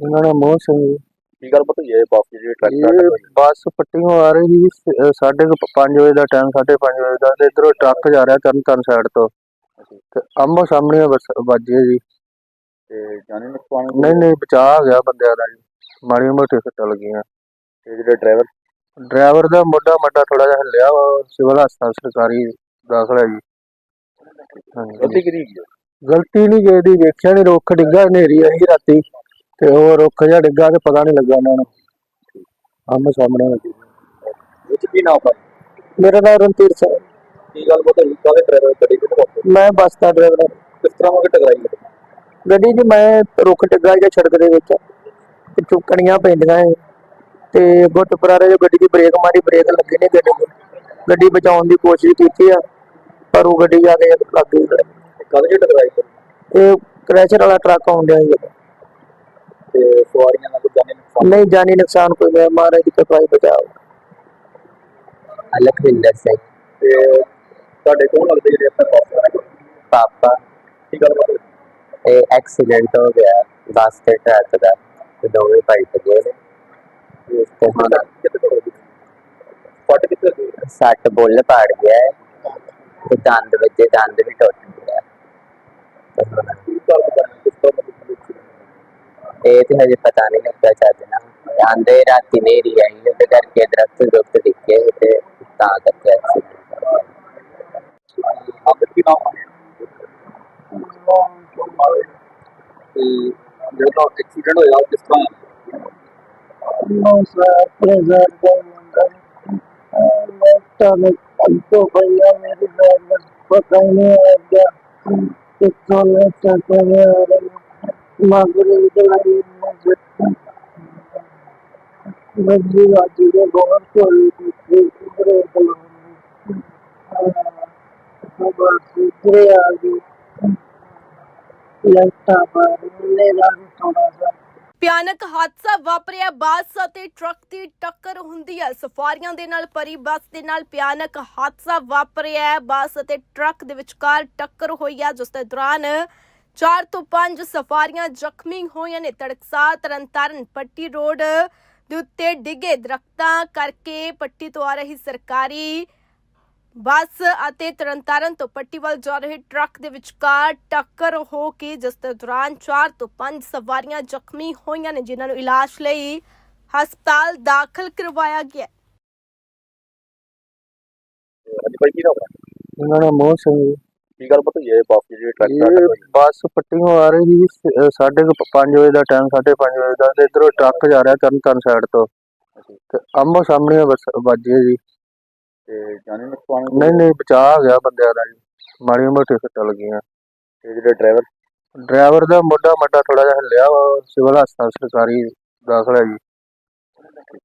ਇਹਨਾਂ ਨੇ ਮੋਹ ਸਿੰਘ ਜੀ। ਕੀ ਗੱਲ ਪਤਾ ਹੈ ਬਾਪ ਜੀ ਜਿਹੜੇ ਇਹ ਬੱਸ ਪੱਟੀਓਂ ਆ ਰਹੀ ਸੀ ਸ- ਅਹ ਸਾਢੇ ਕੁ ਪ- ਪੰਜ ਵਜੇ ਦਾ ਟਾਈਮ ਸਾਢੇ ਪੰਜ ਵਜੇ ਦਾ ਤੇ ਇਧਰੋਂ ਟਰੱਕ ਜਾ ਰਿਹਾ ਤਰਨ ਤਾਰਨ ਸਾਈਡ ਤੋਂ ਤੇ ਆਮੋ ਸਾਹਮਣੇ ਬੱਸ ਵੱਜੀ ਹੈ ਜੀ ਤੇ ਜਾਣੇ ਨੁਕਸਾਨ ਨਹੀਂ ਨਹੀਂ ਬਚਾ ਗਿਆ ਬੰਦਿਆਂ ਦਾ ਜੀ। ਮਾੜੀ ਮੋਟੀ ਸੱਟਾਂ ਲੱਗੀਆਂ। ਤੇ ਜਿਹੜੇ ਡਰਾਈਵਰ ਡਰਾਈਵਰ ਦਾ ਮੋਢਾ ਮੱਡਾ ਥੋੜਾ ਜਿਹਾ ਹਿੱਲਿਆ ਵਾ ਸਿਵਲ ਹਸਪਤਾਲ ਸਰਕਾਰੀ ਦਾਖਲ ਹੈ ਜੀ। ਹਾਂਜੀ। ਗਲਤੀ ਕਿਹਦੀ ਹੈ ਗਲਤੀ ਨਹੀਂ ਗਈ ਦੀ ਵੇਖਿਆ ਨਹੀਂ ਰੁੱਖ ਡਿੱਗਾ ਹਨੇਰੀ ਆਈ ਰਾਤੀ ਤੇ ਉਹ ਰੁੱਖ ਜਿਹਾ ਡਿੱਗਾ ਤੇ ਪਤਾ ਨਹੀਂ ਲੱਗਾ ਉਹਨਾਂ ਨੂੰ। ਆਮੋ ਸਾਹਮਣੇ ਵੱਜੀ ਵਿੱਚ ਕੀ ਨਾਮ ਹੈ ਮੇਰਾ ਨਾਮ ਰਣਧੀਰ ਸਿੰਘ ਕੀ ਗੱਲ ਪਤਾ ਹੈ ਕਾਹਦੇ ਡਰਾਈਵਰ ਗੱਡੀ ਕਿੱਥੇ ਪਹੁੰਚੇ ਮੈਂ ਬੱਸ ਦਾ ਡਰਾਈਵਰ ਕਿਸ ਤਰ੍ਹਾਂ ਉਹ ਟਕਰਾਈ ਹੈ? ਗੱਡੀ 'ਚ ਮੈਂ ਰੁੱਖ ਡਿੱਗਾ ਜਾਂ ਸੜਕ ਦੇ ਵਿੱਚ ਤੇ ਚੁੱਕਣੀਆਂ ਪੈਂਦੀਆਂ ਏ। ਤੇ ਗੁੱਟ ਪਰਾਰੇ ਜੋ ਗੱਡੀ ਦੀ ਬ੍ਰੇਕ ਮਾਰੀ ਬ੍ਰੇਕ ਲੱਗੀ ਨਹੀਂ ਗੱਡੀ ਨੂੰ ਗੱਡੀ ਬਚਾਉਣ ਦੀ ਕੋਸ਼ਿਸ਼ ਕੀਤੀ ਆ ਪਰ ਉਹ ਗੱਡੀ ਜਾ ਕੇ ਲੱਗ ਗਈ। ਕਾਹਦੇ ਚ ਟਕਰਾਈ ਹੈ? ਇਹ ਕ੍ਰੈਸ਼ਰ ਵਾਲਾ ਟਰੱਕ ਆਉਂਦਿਆ ਜੀ ਤੇ ਸਵਾਰੀਆਂ ਦਾ ਕੋਈ ਜਾਣੇ ਨੁਕਸਾਨ? ਨਹੀਂ ਜਾਨੀ ਨੁਕਸਾਨ ਕੋਈ ਨਹੀਂ ਮਾਰੇ ਦੀ ਕੋਈ ਬਚਾਓ। ਲਖਵਿੰਦਰ ਸਿੰਘ। ਤੇ ਤੁਹਾਡੇ ਕੋਲ ਲੱਗਦੇ ਜਿਹੜੇ ਆਪਣੇ ਪਾਸ ਪਾਪਾ। ਕੀ ਗੱਲ ਹੈ? ਇਹ ਐਕਸੀਡੈਂਟ ਹੋ ਗਿਆ ਬੱਸ ਤੇ ਟਰੱਕ ਦਾ ਤੇ ਦੋਵੇਂ ਪਲਟ ਗਏ ਨੇ। ਉਸ ਤੋਂ ਹੋਈ ਫਟ ਕਿੱਥੇ ਸੱਟ ਬੁੱਲ ਪਾੜ ਗਿਆ ਹੈ ਤੇ ਦੰਦ ਵੱਜੇ ਦੰਦ ਵੀ ਟੁੱਟ ਗਿਆ ਇਹ ਤੇ ਹਜੇ ਪਤਾ ਨਹੀਂ ਲੱਗਾ ਚੱਲਣਾ ਆਂਦੇ ਰਾਤੀ ਨੇਰੀ ਆਈ ਉਹਦੇ ਕਰਕੇ ਦਰਖਤ ਦੁਖਤ ਦਿਖੇ ਤੇ ਤਾਂ ਕਰਕੇ ਐਕਸੀਡੈਂਟ ਹੋ ਗਿਆ। ਆਪ ਨੂੰ ਕਿਉਂ ਮਾਰੇ ਤੇ ਜਦੋਂ ਐਕਸੀਡੈਂਟ ਹੋਇਆ, ਕਿਸ ਤਰ੍ਹਾਂ? ਨੋ ਸਰ ਪ੍ਰੈਜ਼ਰ ਦਾ ਮੁੰਡਾ ਮੈਂ ਤਾਂ ਅੰਤੋ ਭਈਆ ਮੇਰੇ ਨਾਲ ਪਤਾ ਨਹੀਂ ਆ ਗਿਆ ਕਿ ਕੌਣ ਹੈ ਤਾਂ ਕੌਣ ਹੈ ਮਾਗਰੇ ਦੇ ਲਈ ਮੈਂ ਬੰਦੀ ਰਾਜੀ ਦੇ ਬਹੁਤ ਕੋਈ ਕੁਦਰੇ ਬਲੋਂ ਸੁਬਰ ਸੁਤਰੇ ਆ ਗਈ ਭਿਆਨਕ ਹਾਦਸਾ ਵਾਪਰਿਆ, ਬੱਸ ਅਤੇ ਟਰੱਕ ਦੀ ਟੱਕਰ ਹੁੰਦੀ ਹੈ ਸਫਾਰੀਆਂ ਦੇ ਨਾਲ ਭਰੀ ਬੱਸ ਦੇ ਨਾਲ ਭਿਆਨਕ ਹਾਦਸਾ ਵਾਪਰਿਆ ਹੈ। ਬੱਸ ਅਤੇ ਟਰੱਕ ਦੇ ਵਿਚਕਾਰ ਟੱਕਰ ਹੋਈ ਹੈ, ਜਿਸ ਦੇ ਦੌਰਾਨ 4 ਤੋਂ 5 ਸਫਾਰੀਆਂ ਜ਼ਖਮੀ ਹੋਈਆਂ ਨੇ ਤੜਕਸਾਰ ਤਰਨਤਾਰਨ ਪੱਟੀ ਰੋਡ ਦੇ ਉੱਤੇ ਡਿੱਗੇ ਦਰਖਤਾਂ ਕਰਕੇ ਪੱਟੀ ਤੋਂ ਆ ਰਹੀ ਸਰਕਾਰੀ ਬੱਸ ਅਤੇ ਤਰਨਤਾਰਨ ਤੋਂ ਪੱਟੀ ਵੱਲ ਜਾ ਰਹੇ ਟਰੱਕ ਦੇ ਵਿਚਕਾਰ ਟੱਕਰ ਹੋ ਕੇ ਜਿਸ ਦੇ ਦੌਰਾਨ 4 ਤੋਂ 5 ਸਵਾਰੀਆਂ ਜ਼ਖਮੀ ਹੋਈਆਂ ਨੇ ਜਿਨ੍ਹਾਂ ਨੂੰ ਇਲਾਜ ਲਈ ਹਸਪਤਾਲ ਦਾਖਲ ਕਰਵਾਇਆ ਗਿਆ ਹੈ। ਹਾਂਜੀ ਭਾਈ ਕੀ ਨਾਮ ਹੈ? ਇਹਨਾਂ ਨੇ ਮੋਹ ਸਿੰਘ ਜੀ। ਕੀ ਗੱਲ ਪਤਾ ਹੈ ਬਾਪ ਜੀ ਜਿਹੜੇ ਇਹ ਟਰੱਕ ਬੱਸ ਪੱਟੀਓਂ ਆ ਰਹੀ ਸੀ ਸ- ਸਾਢੇ ਕੁ ਪ- ਪੰਜ ਵਜੇ ਦਾ ਟਾਈਮ ਸਾਢੇ ਪੰਜ ਵਜੇ ਦਾ ਤੇ ਇਧਰੋਂ ਟਰੱਕ ਜਾ ਰਿਹਾ ਤਰਨ ਤਾਰਨ ਸਾਈਡ ਤੋਂ ਤੇ ਆਮੋ ਸਾਹਮਣੇ ਬੱਸ ਵੱਜੀ ਜੀ। ਤੇ ਜਾਣੇ ਨੁਕਸਾਨ ਨਹੀਂ ਨਹੀਂ ਬਚਾ ਗਿਆ ਬੰਦਿਆਂ ਦਾ ਜੀ। ਮਾੜੀ ਮੋਟੀ ਸੱਟਾਂ ਲੱਗੀਆਂ। ਤੇ ਜਿਹੜੇ ਡਰਾਈਵਰ ਡਰਾਈਵਰ ਦਾ ਮੋਢਾ ਮੱਡਾ ਥੋੜਾ ਜਿਹਾ ਹਿੱਲਿਆ ਵਾ ਸਿਵਲ ਹਸਪਤਾਲ ਸਰਕਾਰੀ ਦਾਖਲ ਹੈ ਜੀ।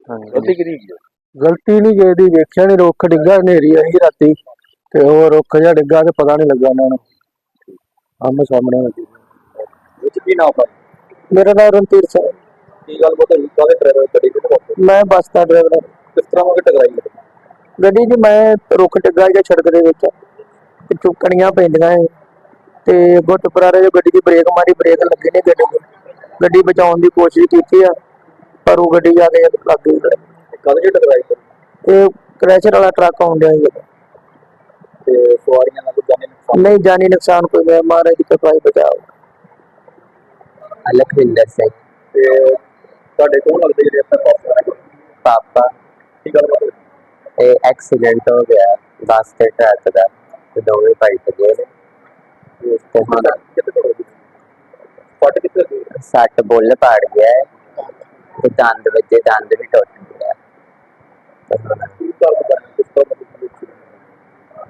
ਹਾਂਜੀ। ਗਲਤੀ ਹੈ? ਗਲਤੀ ਨਹੀਂ ਗਈ ਦੀ ਵੇਖਿਆ ਨਹੀਂ ਰੁੱਖ ਡਿੱਗਾ ਹਨੇਰੀ ਆਈ ਰਾਤੀ। ਤੇ ਉਹ ਰੁੱਖ ਜਿਹਾ ਡਿੱਗਾ ਤੇ ਪਤਾ ਨਹੀਂ ਲੱਗਾ ਉਹਨਾਂ ਨੂੰ। ਆਮੋ ਸਾਹਮਣੇ ਵੱਜੀ ਵਿੱਚ ਕੀ ਨਾਮ ਹੈ ਮੇਰਾ ਨਾਮ ਰਣਧੀਰ ਸਿੰਘ। ਕੀ ਗੱਲ ਹੈ ਕਾਹਦੇ ਡਰਾਈਵਰ ਗੱਡੀ ਮੈਂ ਬੱਸ ਦਾ ਡਰਾਈਵਰ ਹਾਂ। ਕਿਸ ਤਰ੍ਹਾਂ ਉਹ ਟਕਰਾਈ ਹੈ? ਗੱਡੀ 'ਚ ਮੈਂ ਰੁੱਖ ਡਿੱਗਾ ਜਾਂ ਸੜਕ ਦੇ ਵਿੱਚ ਤੇ ਚੁੱਕਣੀਆਂ ਪੈਂਦੀਆਂ ਏ। ਤੇ ਗੁੱਟ ਪਰਾਰੇ ਜੋ ਗੱਡੀ ਦੀ ਬ੍ਰੇਕ ਮਾਰੀ ਬ੍ਰੇਕ ਲੱਗੀ ਨਹੀਂ ਗੱਡੀ ਨੂੰ ਗੱਡੀ ਬਚਾਉਣ ਦੀ ਕੋਸ਼ਿਸ਼ ਕੀਤੀ ਆ ਪਰ ਉਹ ਗੱਡੀ ਜਾ ਕੇ ਲੱਗ ਗਈ। ਕਾਹਦੇ ਚ ਟਕਰਾਈ ਹੈ? ਇਹ ਕ੍ਰੈਸ਼ਰ ਵਾਲਾ ਟਰੱਕ ਆਉਂਦਿਆ ਜੀ ਤੇ ਸਵਾਰੀਆਂ ਦਾ ਕੋਈ ਜਾਣੇ ਨੁਕਸਾਨ? ਨਹੀਂ ਜਾਨੀ ਨੁਕਸਾਨ ਕੋਈ ਨਹੀਂ। ਮਾਰੇ ਦੀ ਕੋਈ ਬਚਾਓ। ਲਖਵਿੰਦਰ ਸਿੰਘ। ਤੇ ਤੁਹਾਡੇ ਕੋਲ ਲੱਗਦੇ ਜਿਹੜੇ ਆਪਣੇ ਪਾਸ ਪਾਪਾ। ਕੀ ਗੱਲ ਹੈ? ਇਹ ਐਕਸੀਡੈਂਟ ਹੋ ਗਿਆ ਬੱਸ ਤੇ ਟਰੱਕ ਦਾ ਤੇ ਦੋਵੇਂ ਨੇ ਤੇ ਉਸ ਤੋਂ ਹੋਈ ਫਟ ਕਿੱਥੇ ਗਈ ਸੱਟ ਬੁੱਲ ਪਾੜ ਗਿਆ ਹੈ ਤੇ ਦੰਦ ਵੱਜੇ ਦੰਦ ਵੀ ਟੁੱਟ ਗਿਆ।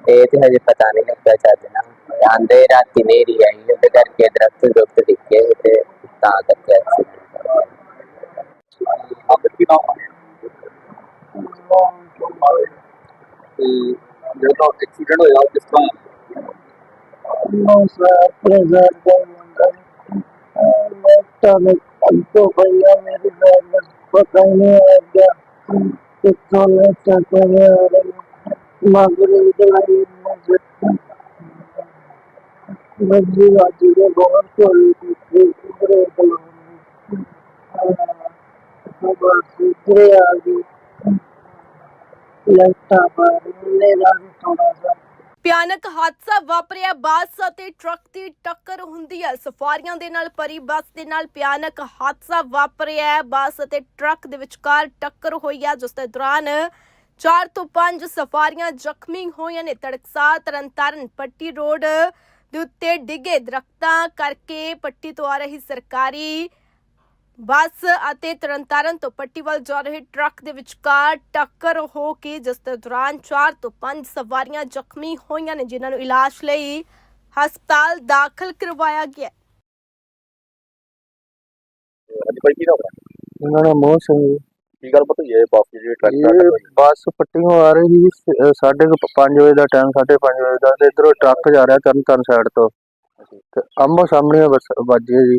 ਇਹ ਤੇ ਹਜੇ ਪਤਾ ਨਹੀਂ ਲੱਗਾ ਚੱਲਣਾ ਆਂਦੇ ਰਾਤੀ ਨੇਰੀ ਆਈ ਉਹਦੇ ਕਰਕੇ ਦਰਖਤ ਦੁਖਤ ਦਿਖੇ ਤੇ ਤਾਂ ਕਰਕੇ ਐਕਸੀਡੈਂਟ ਹੋ ਗਿਆ ਆਪ ਕੀ ਨਾਮ ਹੈ ਤੇ ਜਿਹੜਾ ਐਕਸੀਡੈਂਟ ਹੋਇਆ ਕਿਸ ਤਰ੍ਹਾਂ ਨੋ ਸਰ ਪ੍ਰੈਜ਼ਰ ਦਾ ਮੈਂ ਤਾਂ ਅੰਤੋ ਭਈਆ ਮੇਰੀ ਬੈਗ ਪਤਾ ਹੀ ਨਹੀਂ ਆ ਗਿਆ ਕਿੱਥੋਂ ਲੈ ਸਕਦਾ ਮੈਂ ਮਾਗਰੇ ਦੇ ਲਈ ਮੈਂ ਮੰਜੀ ਵਾਜੀ ਦੇ ਗੋਹਰ ਕੋਲ ਕਿਤੇ ਉਪਰੇ ਬਲੋਂ ਸਭ ਸੁਧਰੇ ਆ ਗਏ ਲੱਗਦਾ ਪਰ ਨੇ ਥੋੜਾ ਸਾ ਭਿਆਨਕ ਹਾਦਸਾ ਵਾਪਰਿਆ, ਬੱਸ ਅਤੇ ਟਰੱਕ ਦੀ ਟੱਕਰ ਹੁੰਦੀ ਹੈ। ਸਫਾਰੀਆਂ ਦੇ ਨਾਲ ਭਰੀ ਬੱਸ ਦੇ ਨਾਲ ਭਿਆਨਕ ਹਾਦਸਾ ਵਾਪਰਿਆ ਹੈ। ਬੱਸ ਅਤੇ ਟਰੱਕ ਦੇ ਵਿਚਕਾਰ ਟੱਕਰ ਹੋਈ ਹੈ, ਜਿਸ ਦੇ ਦੌਰਾਨ 4 ਤੋਂ 5 ਸਫਾਰੀਆਂ ਜ਼ਖਮੀ ਹੋਈਆਂ ਨੇ। ਤੜਕਸਾਰ ਤਰਨਤਾਰਨ ਪੱਟੀ ਰੋਡ ਦੇ ਉੱਤੇ ਡਿੱਗੇ ਦਰਖਤਾਂ ਕਰਕੇ ਪੱਟੀ ਤੋਂ ਆ ਰਹੀ ਸਰਕਾਰੀ ਬੱਸ ਅਤੇ ਤਰਨਤਾਰਨ ਤੋਂ ਪੱਟੀ ਵੱਲ ਜਾ ਰਹੇ ਟਰੱਕ ਦੇ ਵਿਚਕਾਰ ਟੱਕਰ ਹੋ ਕੇ ਜਿਸ ਦੇ ਦੌਰਾਨ 4 ਤੋਂ 5 ਸਵਾਰੀਆਂ ਜ਼ਖਮੀ ਹੋਈਆਂ ਨੇ ਜਿਨ੍ਹਾਂ ਨੂੰ ਇਲਾਜ ਲਈ ਹਸਪਤਾਲ ਦਾਖਲ ਕਰਵਾਇਆ ਗਿਆ। ਅੱਜ ਭਾਈ ਕੀ ਨਾਮ ਹੈ? ਇਹਨਾਂ ਦਾ ਮੋਹ ਸਿੰਘ ਜੀ। ਕੀ ਗੱਲ ਪਤਾ ਹੈ ਬੱਸ ਜਿਹੜੀ ਟਰੱਕ ਇਹ ਨਾਲ ਹੋਈ ਬੱਸ ਪੱਟੀਓਂ ਆ ਰਹੀ ਸੀ ਸ- ਅਹ ਸਾਢੇ 5 ਵਜੇ ਦਾ ਟਾਈਮ 5:30 ਵਜੇ ਦਾ ਤੇ ਇਧਰੋਂ ਟਰੱਕ ਜਾ ਰਿਹਾ ਤਰਨ ਤਾਰਨ ਸਾਈਡ ਤੋਂ ਤੇ ਆਮੋ ਸਾਹਮਣੇ ਬੱਸ ਵੱਜੀ ਜੀ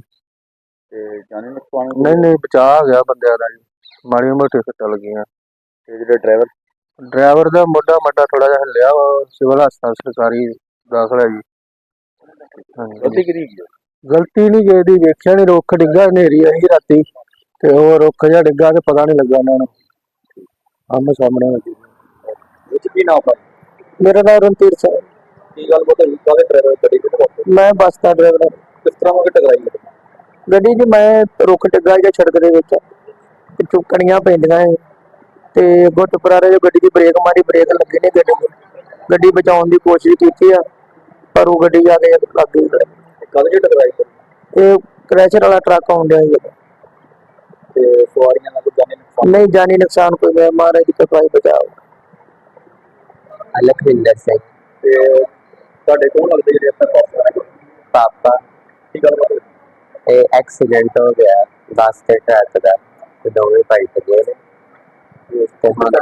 ਤੇ ਜਾਣੇ ਨੁਕਸਾਨ ਨਹੀਂ ਨਹੀਂ ਬਚਾ ਗਿਆ ਬੰਦਿਆਂ ਦਾ ਜੀ। ਮਾੜੀ ਮੋਟੀ ਸੱਟਾਂ ਲੱਗੀਆਂ। ਤੇ ਜਿਹੜੇ ਡਰਾਈਵਰ ਡਰਾਈਵਰ ਦਾ ਮੋਢਾ ਮੱਡਾ ਥੋੜਾ ਜਿਹਾ ਹਿੱਲਿਆ ਵਾ ਸਿਵਲ ਹਸਪਤਾਲ ਸਰਕਾਰੀ ਦਾਖਲ ਜੀ। ਹਾਂਜੀ। ਗਲਤੀ ਨਹੀਂ ਗਈ ਦੀ ਵੇਖਿਆ ਨਹੀਂ ਰੁੱਖ ਡਿੱਗਾ ਹਨੇਰੀ ਆਈ ਰਾਤੀ ਤੇ ਉਹ ਰੁੱਖ ਜਿਹਾ ਡਿੱਗਾ ਤੇ ਪਤਾ ਨਹੀਂ ਲੱਗਾ ਉਹਨਾਂ ਨੂੰ। ਆਮੋ ਸਾਹਮਣੇ ਵੱਜੀ ਇਹ 'ਚ ਕੀ ਨਾਮ ਹੈ ਮੇਰਾ ਨਾਮ ਰਣਧੀਰ ਸਿੰਘ। ਕੀ ਗੱਲ ਹੈ ਕਾਹਦੇ ਡਰਾਈਵਰ ਗੱਡੀ ਪਹੁੰਚੇ? ਮੈਂ ਬੱਸ ਦਾ ਡਰਾਈਵਰ ਕਿਸ ਤਰ੍ਹਾਂ ਉਹ ਟਕਰਾਈ ਹੈ ਗੱਡੀ 'ਚ ਮੈਂ ਰੁੱਖ ਡਿੱਗਾ ਜਾਂ ਸੜਕ ਦੇ ਵਿੱਚ ਤੇ ਚੁੱਕਣੀਆਂ ਪੈਂਦੀਆਂ ਏ। ਤੇ ਗੁੱਟ ਪਰਾਰੇ ਜੋ ਗੱਡੀ ਦੀ ਬ੍ਰੇਕ ਮਾਰੀ ਬ੍ਰੇਕ ਲੱਗੀ ਨਹੀਂ ਗੱਡੀ ਦੀ। ਗੱਡੀ ਬਚਾਉਣ ਦੀ ਕੋਸ਼ਿਸ਼ ਕੀਤੀ ਆ ਪਰ ਉਹ ਗੱਡੀ ਜਾ ਕੇ ਲੱਗ ਗਈ। ਕਾਹਦੇ ਚ ਟਕਰਾਈ ਹੈ? ਇਹ ਕ੍ਰੈਸ਼ਰ ਵਾਲਾ ਟਰੱਕ ਆਉਂਦਿਆ ਸੀ। ਤੇ ਸਵਾਰੀਆਂ ਨਾਲ ਕੋਈ ਜਾਣੇ ਨੁਕਸਾਨ? ਨਹੀਂ ਜਾਨੀ ਨੁਕਸਾਨ ਕੋਈ ਨਹੀਂ। ਮਹਾਰਾਜ ਦੀ ਕਿਰਪਾ ਹੀ ਬਚਾਓ। ਲਖਵਿੰਦਰ ਸਿੰਘ। ਤੇ ਤੁਹਾਡੇ ਕੋਲ ਲੱਗਦੇ ਜਿਹੜੇ ਆਪਣੇ ਵਾਲੇ? ਪਾਪਾ। ਕੀ ਗੱਲ ਹੈ? ਇਹ ਐਕਸੀਡੈਂਟ ਹੋ ਗਿਆ ਬੱਸ ਤੇ ਟਰੱਕ ਦਾ ਤੇ ਦੋਵੇਂ ਪਲਟ ਗਏ ਨੇ। ਤੇ ਤੇ ਹੁਣ